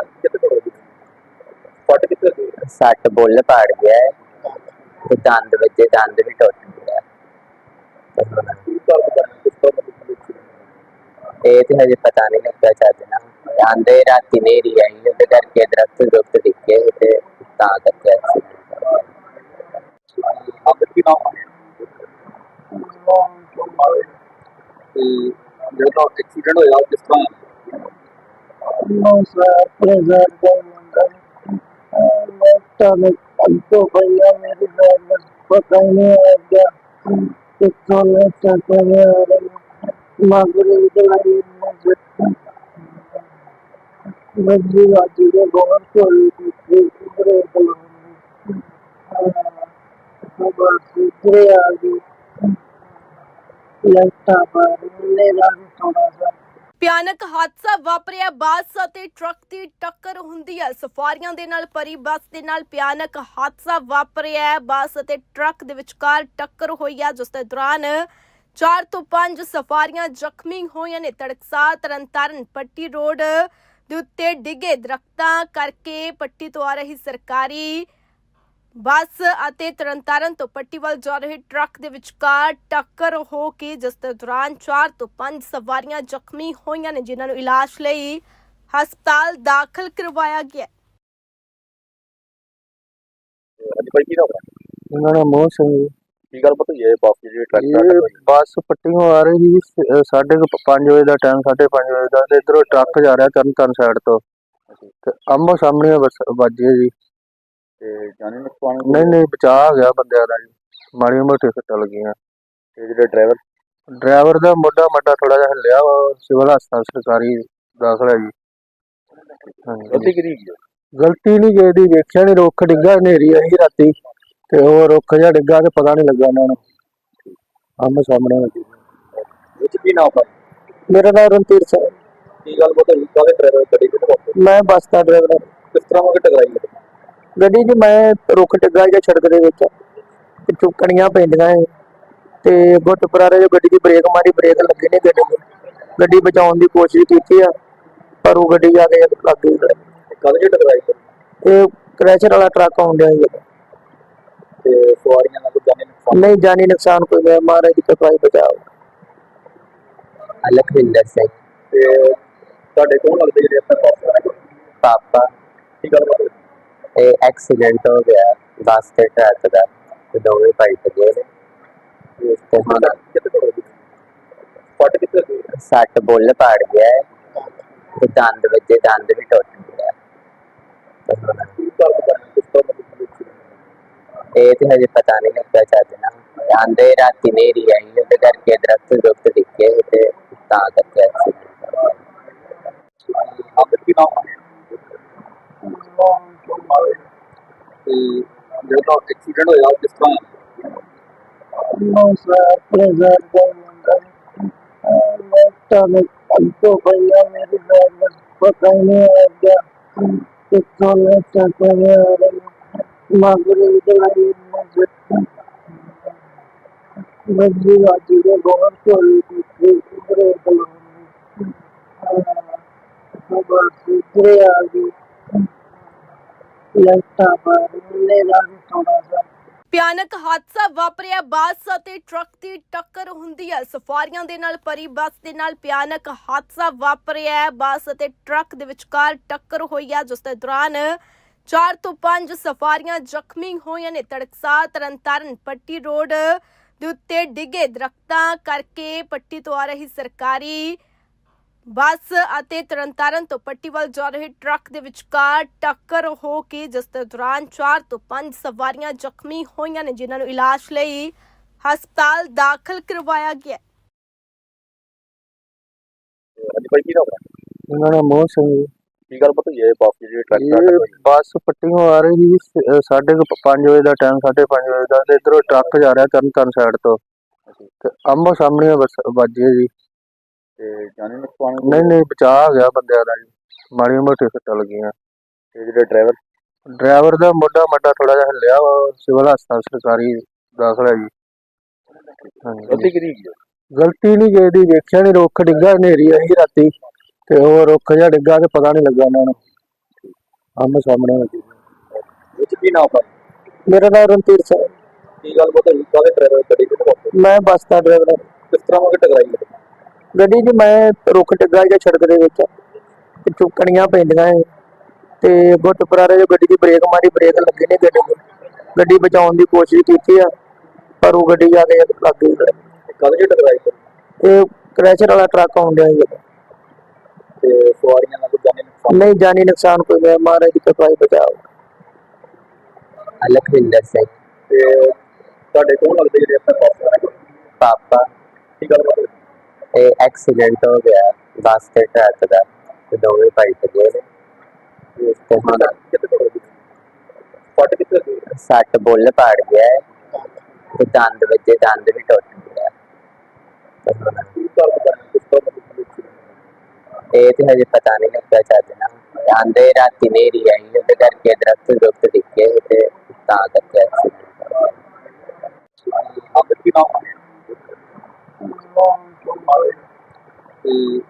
ਫਟ ਕਿੱਥੇ ਗਈ? ਸੱਟ ਬੁੱਲ ਪਾੜ ਗਿਆ ਹੈ ਤੇ ਦੰਦ ਵੱਜੇ ਦੰਦ ਵੀ ਟੁੱਟ ਗਿਆ ਤੇ ਹੁਣ ਇਹ ਤੇ ਹਜੇ ਪਤਾ ਨਹੀਂ ਲੱਗਾ ਚੱਜ ਨਾ ਆਂਦੇ ਰਾਤੀ ਨੇਰੀ ਆਈ ਉਹਦੇ ਕਰਕੇ ਦਰਖਤ ਦੁਖਤ ਦਿਖੇ ਤੇ ਤਾਂ ਕਰਕੇ accident ਹੋ ਗਿਆ। ਆਪ ਕੀ ਨਾਮ ਹੈ ਤੇ ਜਿਹੜਾ ਤਾਂ ਐਕਸੀਡੈਂਟ ਹੋਇਆ ਉਹ ਕਿਸ ਤਰ੍ਹਾਂ? ਹੋਇਆ? ਨੋ ਸਰ ਪ੍ਰੈਜ਼ਰ ਦਾ ਮੰਗਲ ਮੈਂ ਤਾਂ ਅੰਤੋ ਭਈਆ ਮੇਰੀ ਡਰਾਈਵਰ ਪਤਾ ਹੀ ਨਹੀਂ ਆ ਗਿਆ ਕਿੱਥੋਂ ਲੈ ਚੱਕੇ ਆ ਰਹੇ ਮਾਗਰੇ ਦੇ ਲਈ ਬੱਜੀ ਵਾਜੀ ਦੇ ਬਹੁਤ ਕੋਲ ਦੀ ਉਰੇ ਕੋਲ ਬਹੁਤ ਸੁਧਰੇ ਆ ਗਈ ਲੱਗਦਾ ਪਰ ਨੇ ਰਾਜ ਥੋੜਾ ਸਾ ਭਿਆਨਕ ਹਾਦਸਾ ਵਾਪਰਿਆ, ਬੱਸ ਅਤੇ ਟਰੱਕ ਦੀ ਟੱਕਰ ਹੁੰਦੀ ਹੈ। ਸਫਾਰੀਆਂ ਦੇ ਨਾਲ ਭਰੀ ਬੱਸ ਦੇ ਨਾਲ ਭਿਆਨਕ ਹਾਦਸਾ ਵਾਪਰਿਆ ਹੈ। ਬੱਸ ਅਤੇ ਟਰੱਕ ਦੇ ਵਿਚਕਾਰ ਟੱਕਰ ਹੋਈ ਹੈ, ਜਿਸ ਦੇ ਦੌਰਾਨ 4 ਤੋਂ 5 ਸਫਾਰੀਆਂ ਜ਼ਖਮੀ ਹੋਈਆਂ ਨੇ। ਤੜਕਸਾਰ ਤਰਨਤਾਰਨ ਪੱਟੀ ਰੋਡ ਦੇ ਉੱਤੇ ਡਿੱਗੇ ਦਰਖਤਾਂ ਕਰਕੇ ਪੱਟੀ ਤੋਂ ਆ ਰਹੀ ਸਰਕਾਰੀ ਬੱਸ ਅਤੇ ਤਰਨਤਾਰਨ ਤੋਂ ਪੱਟੀ ਵੱਲ ਜਾ ਰਹੇ ਟਰੱਕ ਦੇ ਵਿਚਕਾਰ ਟੱਕਰ ਹੋ ਕੇ ਜਿਸ ਦੇ ਦੌਰਾਨ 4 ਤੋਂ 5 ਸਵਾਰੀਆਂ ਜ਼ਖਮੀ ਹੋਈਆਂ ਨੇ ਜਿਨ੍ਹਾਂ ਨੂੰ ਇਲਾਜ ਲਈ ਹਸਪਤਾਲ ਦਾਖਲ ਕਰਵਾਇਆ ਗਿਆ ਹੈ। ਅੱਜ ਭਾਈ ਕੀ ਨਾਮ ਹੈ? ਇਹਨਾਂ ਦਾ ਮੋਹ ਸਿੰਘ ਜੀ। ਕੀ ਗੱਲ ਪਤਾ ਹੈ ਬੱਸ ਜਿਹੜੀ ਟਰੱਕ ਨਾਲ ਇਹ ਬੱਸ ਪੱਟੀਓਂ ਆ ਰਹੀ ਸੀ ਅਹ ਸਾਢੇ 5 ਵਜੇ ਦਾ ਟਾਈਮ 5:30 ਵਜੇ ਦਾ ਤੇ ਇਧਰੋਂ ਟਰੱਕ ਜਾ ਰਿਹਾ ਤਰਨ ਤਾਰਨ ਸਾਈਡ ਤੋਂ ਤੇ ਆਮੋ ਸਾਹਮਣੇ ਬੱਸ ਵੱਜੀ ਜੀ ਤੇ ਜਾਣੇ ਨੁਕਸਾਨ ਨਹੀਂ ਨਹੀਂ ਬਚਾ ਗਿਆ ਬੰਦਿਆਂ ਦਾ ਜੀ। ਮਾੜੀ ਮੋਟੀ ਸੱਟਾਂ ਲੱਗੀਆਂ। ਤੇ ਜਿਹੜੇ ਡਰਾਈਵਰ ਡਰਾਈਵਰ ਦਾ ਮੋਢਾ ਮੱਡਾ ਥੋੜਾ ਜਿਹਾ ਹਿੱਲਿਆ ਵਾ ਸਿਵਲ ਹਸਪਤਾਲ ਸਰਕਾਰੀ ਦਾਖਲ ਹੈ ਜੀ। ਹਾਂਜੀ। ਗਲਤੀ ਹੈ ਗਲਤੀ ਨਹੀਂ ਗਈ ਦੀ ਵੇਖਿਆ ਨਹੀਂ ਰੁੱਖ ਡਿੱਗਾ ਹਨੇਰੀ ਆਈ ਰਾਤੀ। ਤੇ ਉਹ ਰੁੱਖ ਜਿਹਾ ਡਿੱਗਾ ਤੇ ਪਤਾ ਨਹੀਂ ਲੱਗਾ ਉਹਨਾਂ ਨੂੰ। ਆਮੋ ਸਾਹਮਣੇ ਵੱਜੀ ਇਹ 'ਚ ਕੀ ਨਾਮ ਹੈ ਮੇਰਾ ਨਾਮ ਰਣਧੀਰ ਸਿੰਘ। ਕੀ ਗੱਲ ਹੈ ਕਾਹਦੇ ਡਰਾਈਵਰ ਗੱਡੀ ਪਹੁੰਚੇ? ਮੈਂ ਬੱਸ ਦਾ ਡਰਾਈਵਰ ਹਾਂ। ਕਿਸ ਤਰ੍ਹਾਂ ਉਹ ਟਕਰਾਈ ਹੈ? ਗੱਡੀ 'ਚ ਮੈਂ ਰੁੱਖ ਡਿੱਗਾ ਜਾਂ ਸੜਕ ਦੇ ਵਿੱਚ ਤੇ ਚੁੱਕਣੀਆਂ ਪੈਂਦੀਆਂ ਏ ਤੇ ਗੁੱਟ ਪਰਾਰੇ ਜੋ ਗੱਡੀ ਦੀ ਬ੍ਰੇਕ ਮਾਰੀ ਬ੍ਰੇਕ ਲੱਗੀ ਨਹੀਂ ਗੱਡੀ ਦੀ। ਗੱਡੀ ਬਚਾਉਣ ਦੀ ਕੋਸ਼ਿਸ਼ ਕੀਤੀ ਆ ਪਰ ਉਹ ਗੱਡੀ ਜਾ ਕੇ ਲੱਗ ਗਈ। ਕਾਹਦੇ ਚ ਟਕਰਾਈ? ਇਹ ਕ੍ਰੈਸ਼ਰ ਵਾਲਾ ਟਰੱਕ ਆਉਂਦਿਆ ਸੀ ਤੇ ਸਵਾਰੀਆਂ ਨਾਲ ਕੋਈ ਜਾਣੇ ਨੁਕਸਾਨ? ਨਹੀਂ ਜਾਨੀ ਨੁਕਸਾਨ ਕੋਈ ਨਹੀਂ ਮਹਾਰਾਜ ਦੀ ਕਿਰਪਾ ਹੀ ਬਚਾਓ। ਲਖਵਿੰਦਰ ਸਿੰਘ। ਤੇ ਤੁਹਾਡੇ ਕੋਲ ਲੱਗਦੇ ਜਿਹੜੇ ਆਪਣੇ ਵਾਲੇ ਪਾਪਾ। ਕੀ ਗੱਲ ਪਤਾ ਇਹ ਐਕਸੀਡੈਂਟ ਹੋ ਗਿਆ ਬੱਸ ਤੇ ਟਰੱਕ ਦਾ ਤੇ ਦੋਵੇਂ ਪਲਟ ਗਏ ਨੇ। ਤੇ ਹੁਣ ਕਿੱਥੇ ਕਰੋ ਫਟ ਕਿੱਥੇ ਗਈ? ਸੱਟ ਬੁੱਲ ਪਾੜ ਗਿਆ ਹੈ ਤੇ ਦੰਦ ਵੱਜੇ ਦੰਦ ਵੀ ਟੁੱਟ ਗਿਆ ਤੇ ਇਹ ਤੇ ਹਜੇ ਪਤਾ ਨਹੀਂ ਲੱਗਾ ਚੱਜ ਨਾ ਆਂਦੇ ਰਾਤੀ ਨੇਰੀ ਆਈ ਉਹਦੇ ਕਰਕੇ ਦਰਖਤ ਦੁਖਤ ਦਿਖੇ ਤੇ ਤਾਂ ਕਰਕੇ ਐਕਸੀਡੈਂਟ ਹੋ ਗਿਆ। ਆਪ ਕੀ ਚੋਂ ਮਾਰੇ ਤੇ ਜਿਹੜਾ ਐਕਸੀਡੈਂਟ ਹੋਇਆ ਕਿਸ ਤਰ੍ਹਾਂ? ਨੋ ਸਰ ਪ੍ਰੈਜ਼ਰ ਦਾ ਮੁੰਡਾ ਮੈਂ ਤਾਂ ਅੰਤੋ ਭਈਆ ਮੇਰੇ ਬੈਗ ਵਿੱਚ ਪਤਾ ਹੀ ਨਹੀਂ ਆ ਗਿਆ ਕਿ ਕੋਲ ਤਾਂ ਕੋਈ ਆ ਰਿਹਾ ਮਾਗਰੇ ਦੇ ਲਈ ਮੈਂ ਮੱਜੀ ਵਾਜੀ ਦੇ ਬਹੁਤ ਕੋਲ ਕੁੱਤੇ ਕੁੱਤੇ ਕੋਲ ਉਹ ਬਸ ਕੁੱਤੇ ਆ ਗਏ। ਲਗਤਾ ਹਾਦਸਾ ਵਾਪਰਿਆ, ਬੱਸ ਅਤੇ ਟਰੱਕ ਦੀ ਟੱਕਰ ਹੁੰਦੀ ਹੈ। ਸਫਾਰੀਆਂ ਦੇ ਨਾਲ ਭਰੀ ਬੱਸ ਦੇ ਨਾਲ ਭਿਆਨਕ ਹਾਦਸਾ ਵਾਪਰਿਆ ਹੈ। ਅਤੇ ਟਰੱਕ ਦੇ ਵਿਚਕਾਰ ਟੱਕਰ ਹੋਈ ਹੈ, ਜਿਸ ਦੇ ਦੌਰਾਨ 4 ਤੋਂ 5 ਸਫਾਰੀਆਂ ਜ਼ਖਮੀ ਹੋਈਆਂ ਨੇ। ਤੜਕਸਾਰ, ਤਰਨਤਾਰਨ, ਪੱਟੀ ਰੋਡ ਦੇ ਉੱਤੇ ਡਿੱਗੇ ਦਰਖਤਾਂ ਕਰਕੇ ਪੱਟੀ ਤੋਂ ਆ ਰਹੀ ਸਰਕਾਰੀ ਬੱਸ ਅਤੇ ਤਰਨਤਾਰਨ ਤੋਂ ਪੱਟੀ ਵੱਲ ਜਾ ਰਹੇ ਟਰੱਕ ਦੇ ਵਿਚਕਾਰ ਟੱਕਰ ਹੋ ਕੇ ਜਿਸ ਦੇ ਦੌਰਾਨ 4 ਤੋਂ 5 ਸਵਾਰੀਆਂ ਜ਼ਖਮੀ ਹੋਈਆਂ ਨੇ ਜਿਨ੍ਹਾਂ ਨੂੰ ਇਲਾਜ ਲਈ ਹਸਪਤਾਲ ਦਾਖਲ ਕਰਵਾਇਆ ਗਿਆ ਹੈ। ਅੱਜ ਭਾਈ ਕੀ ਨਾਮ ਹੈ? ਇਹਨਾਂ ਦਾ ਮੋਹ ਸਿੰਘ ਕੀ ਗੱਲ ਪਤਾ ਹੈ ਬਾਪ ਜੀ ਟਰੱਕ ਇਹ ਬੱਸ ਪੱਟੀਓਂ ਆ ਰਹੀ ਸੀ ਸ- ਅਹ ਸਾਢੇ ਕੁ ਪ- ਪੰਜ ਵਜੇ ਦਾ ਟਾਈਮ ਸਾਢੇ ਪੰਜ ਵਜੇ ਦਾ ਤੇ ਇਧਰੋਂ ਟਰੱਕ ਜਾ ਰਿਹਾ ਤਰਨ ਤਾਰਨ ਸਾਈਡ ਤੋਂ ਤੇ ਆਮੋ ਸਾਹਮਣੇ ਬੱਸ ਵੱਜੇ ਜੀ। ਤੇ ਜਾਣੇ ਨੁਕਸਾਨ ਨਹੀਂ ਨਹੀਂ ਬਚਾ ਗਿਆ ਬੰਦਿਆਂ ਦਾ ਜੀ। ਮਾੜੀਆਂ ਮੋਟੀਆਂ ਸੱਟਾਂ ਲੱਗੀਆਂ। ਤੇ ਜਿਹੜੇ ਡਰਾਈਵਰ ਡਰਾਈਵਰ ਦਾ ਮੋਢਾ ਮੱਡਾ ਥੋੜਾ ਜਿਹਾ ਹਿੱਲਿਆ ਵਾ ਸਿਵਲ ਹਸਪਤਾਲ ਸਰਕਾਰੀ ਦਾਖਲ ਜੀ। ਹਾਂਜੀ। ਗਲਤੀ ਕਿਹਦੀ ਹੈ ਗਲਤੀ ਨਹੀਂ ਗਈ ਦੀ ਵੇਖਿਆ ਨਹੀਂ ਰੁੱਖ ਡਿੱਗਾ ਹਨੇਰੀ ਆਈ ਰਾਤੀ ਤੇ ਉਹ ਰੁੱਖ ਜਿਹਾ ਡਿੱਗਾ ਤੇ ਪਤਾ ਨਹੀਂ ਲੱਗਾ ਉਹਨਾਂ ਨੂੰ। ਆਮੋ ਸਾਹਮਣੇ ਵਿੱਚ ਕੀ ਨਾਮ ਹੈ ਮੇਰਾ ਨਾਮ ਰਣਧੀਰ ਸਿੰਘ। ਕੀ ਗੱਲ ਹੈ? ਕਾਹਦੇ ਡਰਾਈਵਰ ਗੱਡੀ ਪਹੁੰਚੇ? ਮੈਂ ਬੱਸ ਦਾ ਡਰਾਈਵਰ ਕਿਸ ਤਰ੍ਹਾਂ ਉਹ ਟਕਰਾਈ ਹੈ? ਗੱਡੀ 'ਚ ਮੈਂ ਰੁੱਖ ਡਿੱਗਾ ਜਾਂ ਸੜਕ ਦੇ ਵਿੱਚ ਤੇ ਚੁੱਕਣੀਆਂ ਪੈਂਦੀਆਂ ਏ। ਤੇ ਗੁੱਟ ਪਰਾਰੇ ਜੋ ਗੱਡੀ ਦੀ ਬ੍ਰੇਕ ਮਾਰੀ ਬ੍ਰੇਕ ਲੱਗੀ ਨਹੀਂ ਗੱਡੀ ਦੀ। ਗੱਡੀ ਬਚਾਉਣ ਦੀ ਕੋਸ਼ਿਸ਼ ਕੀਤੀ ਆ ਪਰ ਉਹ ਗੱਡੀ ਜਾ ਕੇ ਲੱਗ ਗਈ। ਕਾਹਦੇ ਚ ਟਕਰਾਈ ਹੈ? ਇਹ ਕ੍ਰੈਸ਼ਰ ਵਾਲਾ ਟਰੱਕ ਆਉਂਦਿਆ ਸੀ ਤੇ ਸਵਾਰੀਆਂ ਨਾਲ ਕੋਈ ਜਾਣੇ ਨੁਕਸਾਨ? ਨਹੀਂ ਜਾਨੀ ਨੁਕਸਾਨ ਕੋਈ ਨਹੀਂ। ਮਹਾਰਾਜ ਦੀ ਕਿਰਪਾ ਹੀ ਬਚਾਓ। ਲਖਵਿੰਦਰ ਸਿੰਘ। ਤੇ ਤੁਹਾਡੇ ਕੋਲ ਲੱਗਦੇ ਜਿਹੜੇ ਆਪਣੇ ਪਾਸ ਆ ਪਾਪਾ। ਕੀ ਗੱਲ ਹੈ? ਇਹ ਐਕਸੀਡੈਂਟ ਹੋ ਗਿਆ ਬੱਸ ਤੇ ਟਰੱਕ ਦਾ ਤੇ ਦੋਵੇਂ ਭਾਈ ਤੇ ਗਏ ਨੇ। ਇਸ ਤੇ ਹੁਣ ਫਟ ਕਿਤੇ ਹੋਈ? ਸੱਟ ਪਾੜ ਗਿਆ ਤੇ ਦੰਦ ਵੱਜੇ ਦੰਦ ਵੀ ਟੁੱਟ ਗਿਆ ਇਹ ਤੇ ਹਜੇ ਪਤਾ ਨਹੀਂ ਲੱਗਾ ਚਾਹਤੇ ਨਾ ਆਂਦੇ ਰਾਤੀ ਨੇਰੀ ਆਈ ਉਹਦੇ ਕਰਕੇ ਦਰਖਤ ਦੁਖਤ ਦਿੱਕੇ ਤੇ ਤਾਂ ਕਰਕੇ accident ਹੋ ਨਾਮ ਹੈ? long somebody who